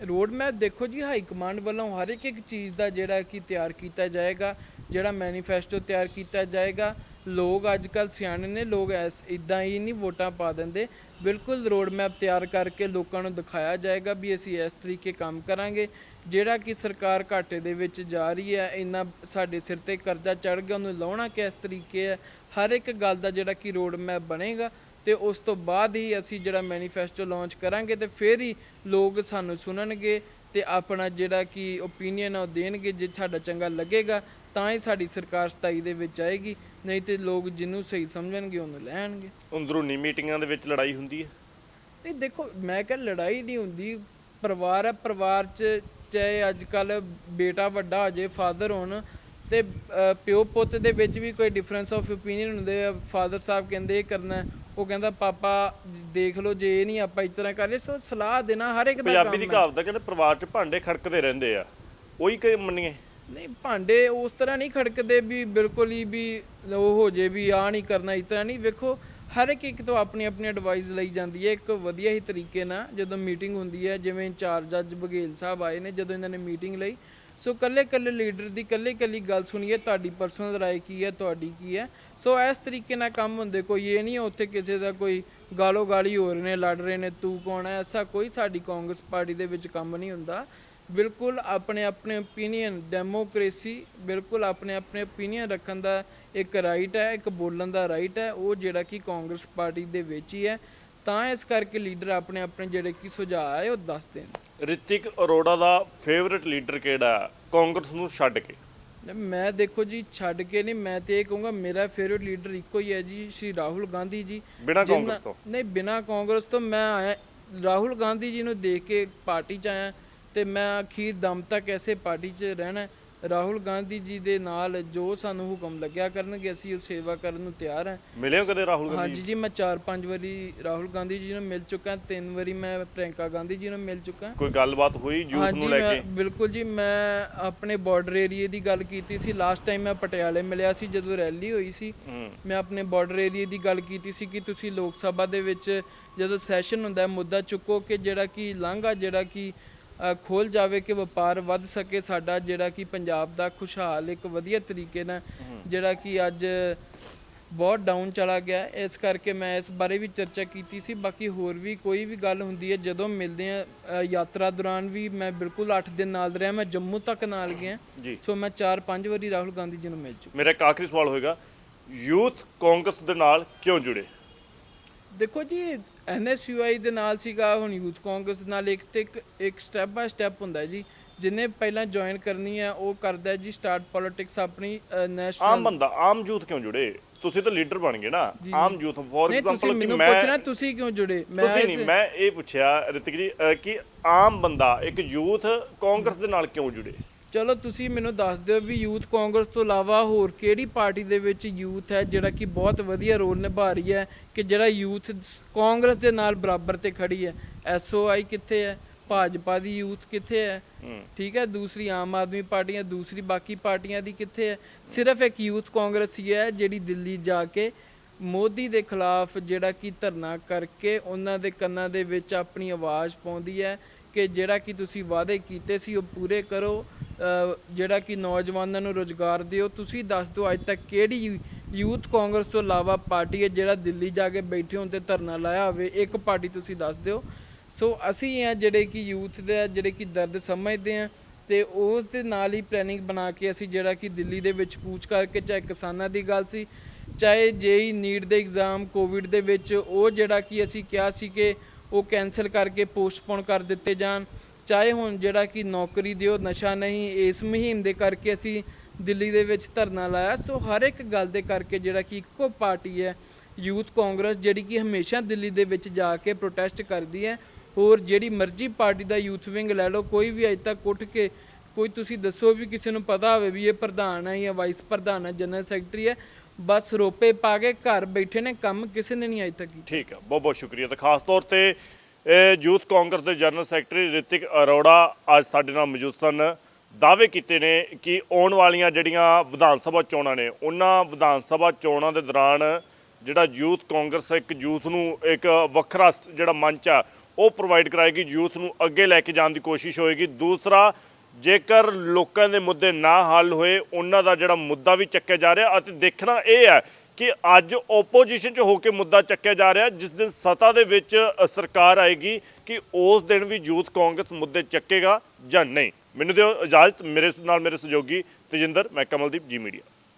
ਰੋਡ ਮੈਪ ਦੇਖੋ ਜੀ ਹਾਈ ਕਮਾਂਡ ਵੱਲੋਂ ਹਰ ਇੱਕ ਇੱਕ ਚੀਜ਼ ਦਾ ਜਿਹੜਾ ਕਿ ਤਿਆਰ ਕੀਤਾ ਜਾਏਗਾ ਜਿਹੜਾ ਮੈਨੀਫੈਸਟੋ ਤਿਆਰ ਕੀਤਾ ਜਾਏਗਾ। ਲੋਕ ਅੱਜ ਕੱਲ ਸਿਆਣੇ ਨੇ, ਲੋਕ ਐਸ ਇਦਾਂ ਹੀ ਨਹੀਂ ਵੋਟਾਂ ਪਾ ਦਿੰਦੇ। ਬਿਲਕੁਲ ਰੋਡ ਮੈਪ ਤਿਆਰ ਕਰਕੇ ਲੋਕਾਂ ਨੂੰ ਦਿਖਾਇਆ ਜਾਏਗਾ ਵੀ ਅਸੀਂ ਇਸ ਤਰੀਕੇ ਕੰਮ ਕਰਾਂਗੇ। ਜਿਹੜਾ ਕਿ ਸਰਕਾਰ ਘਾਟੇ ਦੇ ਵਿੱਚ ਜਾ ਰਹੀ ਹੈ, ਇੰਨਾ ਸਾਡੇ ਸਿਰ ਤੇ ਕਰਜ਼ਾ ਚੜ ਗਿਆ, ਉਹਨੂੰ ਲਾਉਣਾ ਕਿਸ ਤਰੀਕੇ ਹੈ? ਹਰ ਇੱਕ ਗੱਲ ਦਾ ਜਿਹੜਾ ਕਿ ਰੋਡ ਮੈਪ ਬਣੇਗਾ ਤੇ ਉਸ ਤੋਂ ਬਾਅਦ ਹੀ ਅਸੀਂ ਜਿਹੜਾ ਮੈਨੀਫੈਸਟੋ ਲਾਂਚ ਕਰਾਂਗੇ ਤੇ ਫਿਰ ਹੀ ਲੋਕ ਸਾਨੂੰ ਸੁਣਨਗੇ ਤੇ ਆਪਣਾ ਜਿਹੜਾ ਕਿ ਓਪੀਨੀਅਨ ਉਹ ਦੇਣਗੇ, ਜੇ ਸਾਡਾ ਚੰਗਾ ਲੱਗੇਗਾ ਤਾਂ ਹੀ ਸਾਡੀ ਸਰਕਾਰ 27 ਦੇ ਵਿੱਚ ਆਏਗੀ ਨਹੀਂ ਤੇ ਲੋਕ ਜਿਹਨੂੰ ਸਹੀ ਸਮਝਣਗੇ ਉਹਨੂੰ ਲੈਣਗੇ। ਅੰਦਰੂਨੀ ਮੀਟਿੰਗਾਂ ਦੇ ਵਿੱਚ ਲੜਾਈ ਹੁੰਦੀ ਹੈ? ਨਹੀਂ ਦੇਖੋ ਮੈਂ ਕਿਹਾ ਲੜਾਈ ਨਹੀਂ ਹੁੰਦੀ। ਪਰਿਵਾਰ ਹੈ ਪਰਿਵਾਰ 'ਚ ਚਾਹੇ ਅੱਜ ਕੱਲ ਬੇਟਾ ਵੱਡਾ ਹੋ ਜਾਏ ਫਾਦਰ ਹੋਣ ਤੇ ਪਿਓ ਪੁੱਤ ਦੇ ਵਿੱਚ ਵੀ ਕੋਈ ਡਿਫਰੈਂਸ ਆਫ ਓਪੀਨੀਅਨ ਹੁੰਦੇ ਆ। ਫਾਦਰ ਸਾਹਿਬ ਕਹਿੰਦੇ ਇਹ ਕਰਨਾ ਉਹ ਕਹਿੰਦਾ ਪਾਪਾ ਜ- ਦੇਖ ਲਓ ਜੇ ਇਹ ਨਹੀਂ ਆਪਾਂ ਇਸ ਤਰ੍ਹਾਂ ਕਰ ਰਹੇ ਸੋ ਸਲਾਹ ਦੇਣਾ ਹਰ ਇੱਕ ਦਾ ਪੰਜਾਬੀ ਦੀ ਕੰਮ ਕਹਾਵਤ ਹੈ ਕਹਿੰਦੇ ਪਰਿਵਾਰ 'ਚ ਭਾਂਡੇ ਖੜਕਦੇ ਰਹਿੰਦੇ ਆ। ਉਹੀ ਕਿ ਮੰਨੀਏ। ਨਹੀਂ, ਭਾਂਡੇ ਉਸ ਤਰ੍ਹਾਂ ਨਹੀਂ ਖੜਕਦੇ ਵੀ ਬਿਲਕੁਲ ਹੀ ਵੀ ਉਹ ਹੋ ਜੇ ਵੀ ਆ ਨਹੀਂ ਕਰਨਾ, ਇਸ ਤਰ੍ਹਾਂ ਨਹੀਂ। ਵੇਖੋ, ਹਰ ਇੱਕ ਇੱਕ ਤੋਂ ਆਪਣੀ ਆਪਣੀ ਐਡਵਾਈਸ ਲਈ ਜਾਂਦੀ ਹੈ। ਇੱਕ ਵਧੀਆ ਹੀ ਤਰੀਕੇ ਨਾਲ ਜਦੋਂ ਮੀਟਿੰਗ ਹੁੰਦੀ ਹੈ, ਜਿਵੇਂ ਇੰਚਾਰਜ ਜੱਜ ਬਘੇਲ ਸਾਹਿਬ ਆਏ ਨੇ, ਜਦੋਂ ਇਹਨਾਂ ਨੇ ਮੀਟਿੰਗ ਲਈ। ਸੋ ਕੱਲੇ ਕੱਲੇ ਲੀਡਰ ਦੀ ਕੱਲੇ ਕੱਲੀ ਗੱਲ ਸੁਣੀਏ, ਤੁਹਾਡੀ ਪਰਸਨਲ ਰਾਏ ਕੀ ਹੈ, ਤੁਹਾਡੀ ਕੀ ਹੈ? ਸੋ ਇਸ ਤਰੀਕੇ ਨਾਲ ਕੰਮ ਹੁੰਦੇ, ਕੋਈ ਇਹ ਨਹੀਂ ਉੱਥੇ ਕਿਸੇ ਦਾ ਕੋਈ ਗਾਲੋ ਗਾਲੀ ਹੋ ਰਹੇ ਨੇ, ਲੜ ਰਹੇ ਨੇ, ਤੂੰ ਕੌਣ ਹੈ? ਐਸਾ ਕੋਈ ਸਾਡੀ ਕਾਂਗਰਸ ਪਾਰਟੀ ਦੇ ਵਿੱਚ ਕੰਮ ਨਹੀਂ ਹੁੰਦਾ। ਬਿਲਕੁਲ ਆਪਣੇ ਆਪਣੇ ਓਪੀਨੀਅਨ ਡੈਮੋਕ੍ਰੇਸੀ ਬਿਲਕੁਲ ਆਪਣੇ ਆਪਣੇ ਓਪੀਨੀਅਨ ਰੱਖਣ ਦਾ ਇੱਕ ਰਾਈਟ ਹੈ ਇੱਕ ਬੋਲਣ ਦਾ ਰਾਈਟ ਹੈ ਉਹ ਜਿਹੜਾ ਕਿ ਕਾਂਗਰਸ ਪਾਰਟੀ ਦੇ ਵਿੱਚ ਹੀ ਹੈ। ਤਾਂ ਇਸ ਕਰਕੇ ਲੀਡਰ ਆਪਣੇ ਆਪਣੇ ਜਿਹੜੇ ਕਿ ਸੁਝਾਅ ਹੈ ਉਹ ਦੱਸ ਦੇਣ। ਰਿਤਿਕ ਅਰੋੜਾ ਦਾ ਫੇਵਰਿਟ ਲੀਡਰ ਕਿਹੜਾ ਹੈ? ਕਾਂਗਰਸ ਨੂੰ ਛੱਡ ਕੇ। ਮੈਂ ਦੇਖੋ ਜੀ ਛੱਡ ਕੇ ਨਹੀਂ ਮੈਂ ਤੇ ਇਹ ਕਹੂੰਗਾ ਮੇਰਾ ਫੇਵਰਿਟ ਲੀਡਰ ਇੱਕੋ ਹੀ ਹੈ ਜੀ ਸ਼੍ਰੀ ਰਾਹੁਲ ਗਾਂਧੀ ਜੀ। ਬਿਨਾਂ ਕਾਂਗਰਸ ਤੋਂ। ਨਹੀਂ ਬਿਨਾ ਕਾਂਗਰਸ ਤੋਂ ਮੈਂ ਆਇਆ ਰਾਹੁਲ ਗਾਂਧੀ ਜੀ ਨੂੰ ਦੇਖ ਕੇ ਪਾਰਟੀ ਚ ਆਇਆ। ਤੇ ਮੈਂ ਅਖੀਰ ਦਮ ਤੱਕ ਐਸੇ ਪਾਰਟੀ 'ਚ ਰਹਿਣਾ। ਰਾਹੁਲ ਗਾਂਧੀ ਜੀ ਦੇ ਨਾਲ ਜੋ ਸਾਨੂੰ ਹੁਕਮ ਲੱਗਿਆ ਕਰਨਗੇ ਅਸੀਂ ਉਹ ਸੇਵਾ ਕਰਨ ਨੂੰ ਤਿਆਰ ਹਾਂ। ਮਿਲੇ ਹੋ ਕਦੇ ਰਾਹੁਲ ਗਾਂਧੀ ਹਾਂਜੀ ਜੀ? ਮੈਂ 4-5 ਵਾਰੀ ਰਾਹੁਲ ਗਾਂਧੀ ਜੀ ਨੂੰ ਮਿਲ ਚੁੱਕਾ ਤਿੰਨ ਵਾਰੀ ਮੈਂ ਪ੍ਰਿਯੰਕਾ ਗਾਂਧੀ ਜੀ ਨੂੰ ਮਿਲ ਚੁੱਕਾ ਕੋਈ ਗੱਲਬਾਤ ਹੋਈ ਯੂਥ ਨੂੰ ਲੈ ਕੇ? ਬਿਲਕੁਲ ਜੀ ਮੈਂ ਆਪਣੇ ਬਾਰਡਰ ਏਰੀਏ ਦੀ ਗੱਲ ਕੀਤੀ ਸੀ। ਲਾਸਟ ਟਾਈਮ ਮੈਂ ਪਟਿਆਲੇ ਮਿਲਿਆ ਸੀ ਜਦੋਂ ਰੈਲੀ ਹੋਈ ਸੀ। ਮੈਂ ਆਪਣੇ ਬਾਰਡਰ ਏਰੀਏ ਦੀ ਗੱਲ ਕੀਤੀ ਸੀ ਕਿ ਤੁਸੀਂ ਲੋਕ ਸਭਾ ਦੇ ਵਿੱਚ ਜਦੋਂ ਸੈਸ਼ਨ ਹੁੰਦਾ ਹੈ ਮੁੱਦਾ ਚੁੱਕੋ ਕਿ ਜਿਹੜਾ ਕਿ ਲਾਂਘਾ ਜਿਹੜਾ ਕਿ ਖੋਲ ਜਾਵੇ ਕਿ ਵਪਾਰ ਵੱਧ ਸਕੇ ਸਾਡਾ ਜਿਹੜਾ ਕਿ ਪੰਜਾਬ ਦਾ ਖੁਸ਼ਹਾਲ ਇੱਕ ਵਧੀਆ ਤਰੀਕੇ ਨਾਲ ਜਿਹੜਾ ਕਿ ਅੱਜ ਬਹੁਤ ਡਾਊਨ ਚਲਾ ਗਿਆ। ਇਸ ਕਰਕੇ ਮੈਂ ਇਸ ਬਾਰੇ ਵੀ ਚਰਚਾ ਕੀਤੀ ਸੀ। ਬਾਕੀ ਹੋਰ ਵੀ ਕੋਈ ਵੀ ਗੱਲ ਹੁੰਦੀ ਹੈ ਜਦੋਂ ਮਿਲਦੇ ਆ ਯਾਤਰਾ ਦੌਰਾਨ ਵੀ ਮੈਂ ਬਿਲਕੁਲ 8 ਦਿਨ ਨਾਲ ਰਿਹਾ ਮੈਂ ਜੰਮੂ ਤੱਕ ਨਾਲ ਗਿਆ। ਸੋ ਮੈਂ 4-5 ਵਾਰੀ ਰਾਹੁਲ ਗਾਂਧੀ ਜੀ ਨੂੰ ਮਿਲ ਚੁੱਕਾ। ਮੇਰਾ ਇੱਕ ਆਖਰੀ ਸਵਾਲ ਹੋਏਗਾ। ਯੂਥ ਕਾਂਗਰਸ ਦੇ ਨਾਲ ਕਿਉਂ ਜੁੜੇ? ਦੇਖੋ ਜੀ ਐਨਐਸਯੂਆਈ ਦੇ ਨਾਲ ਸੀਗਾ ਹੁਣ ਯੂਥ ਕਾਂਗਰਸ ਨਾਲ ਇੱਕ ਤੇ ਇੱਕ ਇੱਕ ਸਟੈਪ ਬਾਏ ਸਟੈਪ ਹੁੰਦਾ ਹੈ ਜੀ। ਜਿਨੇ ਪਹਿਲਾਂ ਜੁਆਇਨ ਕਰਨੀ ਹੈ ਉਹ ਕਰਦਾ ਹੈ ਜੀ ਸਟਾਰਟ ਪੋਲਿਟਿਕਸ ਆਪਣੀ ਆਮ ਨੈਸ਼ਨਲ ਬੰਦਾ ਆਮ ਯੂਥ ਕਿਉਂ ਜੁੜੇ? ਤੁਸੀਂ ਤਾਂ ਲੀਡਰ ਬਣ ਗਏ ਨਾ। ਆਮ ਯੂਥ ਫੋਰ ਨਹੀਂ ਤੁਸੀਂ ਐਗਜ਼ਾਮਪਲ ਕਿ ਮੈਨੂੰ ਮੈਂ ਪੁੱਛਣਾ ਤੁਸੀਂ ਕਿਉਂ ਜੁੜੇ? ਤੁਸੀਂ ਇਸ- ਨਹੀਂ ਮੈਂ ਇਹ ਪੁੱਛਿਆ ਰਿਤਿਕ ਜੀ ਅ, ਕਿ ਆਮ ਬੰਦਾ ਇੱਕ ਯੂਥ ਕਾਂਗਰਸ ਦੇ ਨਾਲ ਕਿਉਂ ਜੁੜੇ? ਚਲੋ ਤੁਸੀਂ ਮੈਨੂੰ ਦੱਸ ਦਿਓ ਵੀ ਯੂਥ ਕਾਂਗਰਸ ਤੋਂ ਇਲਾਵਾ ਹੋਰ ਕਿਹੜੀ ਪਾਰਟੀ ਦੇ ਵਿੱਚ ਯੂਥ ਹੈ ਜਿਹੜਾ ਕਿ ਬਹੁਤ ਵਧੀਆ ਰੋਲ ਨਿਭਾ ਰਹੀ ਹੈ ਕਿ ਜਿਹੜਾ ਯੂਥ ਕਾਂਗਰਸ ਦੇ ਨਾਲ ਬਰਾਬਰ ਤੇ ਖੜੀ ਹੈ? ਐਸਓਆਈ ਕਿੱਥੇ ਹੈ? ਭਾਜਪਾ ਦੀ ਯੂਥ ਕਿੱਥੇ ਹੈ? ਠੀਕ ਹੈ? ਦੂਸਰੀ ਆਮ ਆਦਮੀ ਪਾਰਟੀਆਂ ਦੂਸਰੀ ਬਾਕੀ ਪਾਰਟੀਆਂ ਦੀ ਕਿੱਥੇ ਹੈ? ਸਿਰਫ ਇੱਕ ਯੂਥ ਕਾਂਗਰਸ ਹੀ ਹੈ ਜਿਹੜੀ ਦਿੱਲੀ ਜਾ ਕੇ ਮੋਦੀ ਦੇ ਖਿਲਾਫ ਜਿਹੜਾ ਕਿ ਧਰਨਾ ਕਰਕੇ ਉਹਨਾਂ ਦੇ ਕੰਨਾਂ ਦੇ ਵਿੱਚ ਆਪਣੀ ਆਵਾਜ਼ ਪਾਉਂਦੀ ਹੈ ਕਿ ਜਿਹੜਾ ਕਿ ਤੁਸੀਂ ਵਾਅਦੇ ਕੀਤੇ ਸੀ ਉਹ ਪੂਰੇ ਕਰੋ। ਜਿਹੜਾ ਕਿ ਨੌਜਵਾਨਾਂ ਨੂੰ ਰੋਜ਼ਗਾਰ ਦਿਓ। ਤੁਸੀਂ ਦੱਸ ਦਿਓ, ਅੱਜ ਤੱਕ ਕਿਹੜੀ ਯੂ- ਯੂਥ ਕਾਂਗਰਸ ਤੋਂ ਇਲਾਵਾ ਪਾਰਟੀ ਹੈ ਜਿਹੜਾ ਦਿੱਲੀ ਜਾ ਕੇ ਬੈਠੇ ਹੋਣ ਤੇ ਧਰਨਾ ਲਾਇਆ ਹੋਵੇ? ਇੱਕ ਪਾਰਟੀ ਤੁਸੀਂ ਦੱਸ ਦਿਓ। ਸੋ ਅਸੀਂ ਆ ਜਿਹੜੇ ਕਿ ਯੂਥ ਦੇ ਜਿਹੜੇ ਕਿ ਦਰਦ ਸਮਝਦੇ ਆ ਤੇ ਉਸ ਦੇ ਨਾਲ ਹੀ ਪਲੈਨਿੰਗ ਬਣਾ ਕੇ ਅਸੀਂ ਜਿਹੜਾ ਕਿ ਦਿੱਲੀ ਦੇ ਵਿੱਚ ਕੂਚ ਕਰਕੇ ਚਾਹੇ ਕਿਸਾਨਾਂ ਦੀ ਗੱਲ ਸੀ, ਚਾਹੇ ਜੇਈ ਨੀਟ ਦੇ ਐਗਜ਼ਾਮ ਕੋਵਿਡ ਦੇ ਵਿੱਚ ਉਹ ਜਿਹੜਾ ਕਿ ਅਸੀਂ ਕਿਹਾ ਸੀ ਕਿ ਉਹ ਕੈਨਸਲ ਕਰਕੇ ਪੋਸਟਪੋਨ ਕਰ ਦਿੱਤੇ ਜਾਣ। ਚਾਹੇ ਹੁਣ ਜਿਹੜਾ ਕਿ ਨੌਕਰੀ ਦਿਓ, ਨਸ਼ਾ ਨਹੀਂ, ਇਸ ਮੁਹਿੰਮ ਦੇ ਕਰਕੇ ਅਸੀਂ ਦਿੱਲੀ ਦੇ ਵਿੱਚ ਧਰਨਾ ਲਾਇਆ। ਸੋ ਹਰ ਇੱਕ ਗੱਲ ਦੇ ਕਰਕੇ ਜਿਹੜਾ ਕਿ ਇੱਕੋ ਪਾਰਟੀ ਹੈ, ਯੂਥ ਕਾਂਗਰਸ, ਜਿਹੜੀ ਕਿ ਹਮੇਸ਼ਾ ਦਿੱਲੀ ਦੇ ਵਿੱਚ ਜਾ ਕੇ ਪ੍ਰੋਟੈਸਟ ਕਰਦੀ ਹੈ। ਹੋਰ ਜਿਹੜੀ ਮਰਜ਼ੀ ਪਾਰਟੀ ਦਾ ਯੂਥ ਵਿੰਗ ਲੈ ਲਓ, ਕੋਈ ਵੀ ਅਜੇ ਤੱਕ ਉੱਠ ਕੇ, ਕੋਈ ਤੁਸੀਂ ਦੱਸੋ ਵੀ ਕਿਸੇ ਨੂੰ ਪਤਾ ਹੋਵੇ ਵੀ ਇਹ ਪ੍ਰਧਾਨ ਹੈ ਜਾਂ ਵਾਈਸ ਪ੍ਰਧਾਨ ਹੈ ਜਨਰਲ ਸੈਕਟਰੀ ਹੈ, ਬਸ ਰੋਪੇ ਪਾ ਕੇ ਘਰ ਬੈਠੇ ਨੇ, ਕੰਮ ਕਿਸੇ ਨੇ ਨਹੀਂ ਅਜੇ ਤੱਕ ਕੀਤਾ। ਠੀਕ ਹੈ ਬਹੁਤ ਬਹੁਤ ਸ਼ੁਕਰੀਆ। ਤੇ ਖਾਸ ਤੌਰ ਤੇ ਯੂਥ ਕਾਂਗਰਸ ਦੇ ਜਨਰਲ ਸੈਕਟਰੀ ਰਿਤਿਕ ਅਰੋੜਾ ਅੱਜ ਸਾਡੇ ਨਾਲ ਮੌਜੂਦ ਸਨ। ਦਾਅਵੇ ਕੀਤੇ ਨੇ ਕਿ ਆਉਣ ਵਾਲੀਆਂ ਜਿਹੜੀਆਂ ਵਿਧਾਨ ਸਭਾ ਚੋਣਾਂ ਨੇ, ਉਹਨਾਂ ਵਿਧਾਨ ਸਭਾ ਚੋਣਾਂ ਦੇ ਦੌਰਾਨ ਜਿਹੜਾ ਯੂਥ ਕਾਂਗਰਸ ਇੱਕ ਯੂਥ ਨੂੰ ਇੱਕ ਵੱਖਰਾ ਜਿਹੜਾ ਮੰਚ ਆ, ਉਹ ਪ੍ਰੋਵਾਈਡ ਕਰਾਏਗੀ, ਯੂਥ ਨੂੰ ਅੱਗੇ ਲੈ ਕੇ ਜਾਣ ਦੀ ਕੋਸ਼ਿਸ਼ ਹੋਏਗੀ। ਦੂਸਰਾ, ਜੇਕਰ ਲੋਕਾਂ ਦੇ ਮੁੱਦੇ ਨਾ ਹੱਲ ਹੋਏ, ਉਹਨਾਂ ਦਾ ਜਿਹੜਾ ਮੁੱਦਾ ਵੀ ਚੱਕਿਆ ਜਾ ਰਿਹਾ ਅਤੇ ਦੇਖਣਾ ਇਹ ਹੈ ਕਿ ਅੱਜ ਓਪੋਜੀਸ਼ਨ 'ਚ ਹੋ ਕੇ ਮੁੱਦਾ ਚੱਕਿਆ ਜਾ ਰਿਹਾ, ਜਿਸ ਦਿਨ ਸੱਤਾ ਦੇ ਵਿੱਚ ਸਰਕਾਰ ਆਏਗੀ ਕਿ ਉਸ ਦਿਨ ਵੀ ਯੂਥ ਕਾਂਗਰਸ ਮੁੱਦੇ ਚੱਕੇਗਾ ਜਾਂ ਨਹੀਂ। ਮੈਨੂੰ ਦਿਓ ਇਜਾਜ਼ਤ, ਮੇਰੇ ਨਾਲ ਮੇਰੇ ਸਹਿਯੋਗੀ ਤੇਜਿੰਦਰ, ਮੈਂ ਕਮਲਦੀਪ ਜੀ ਮੀਡੀਆ।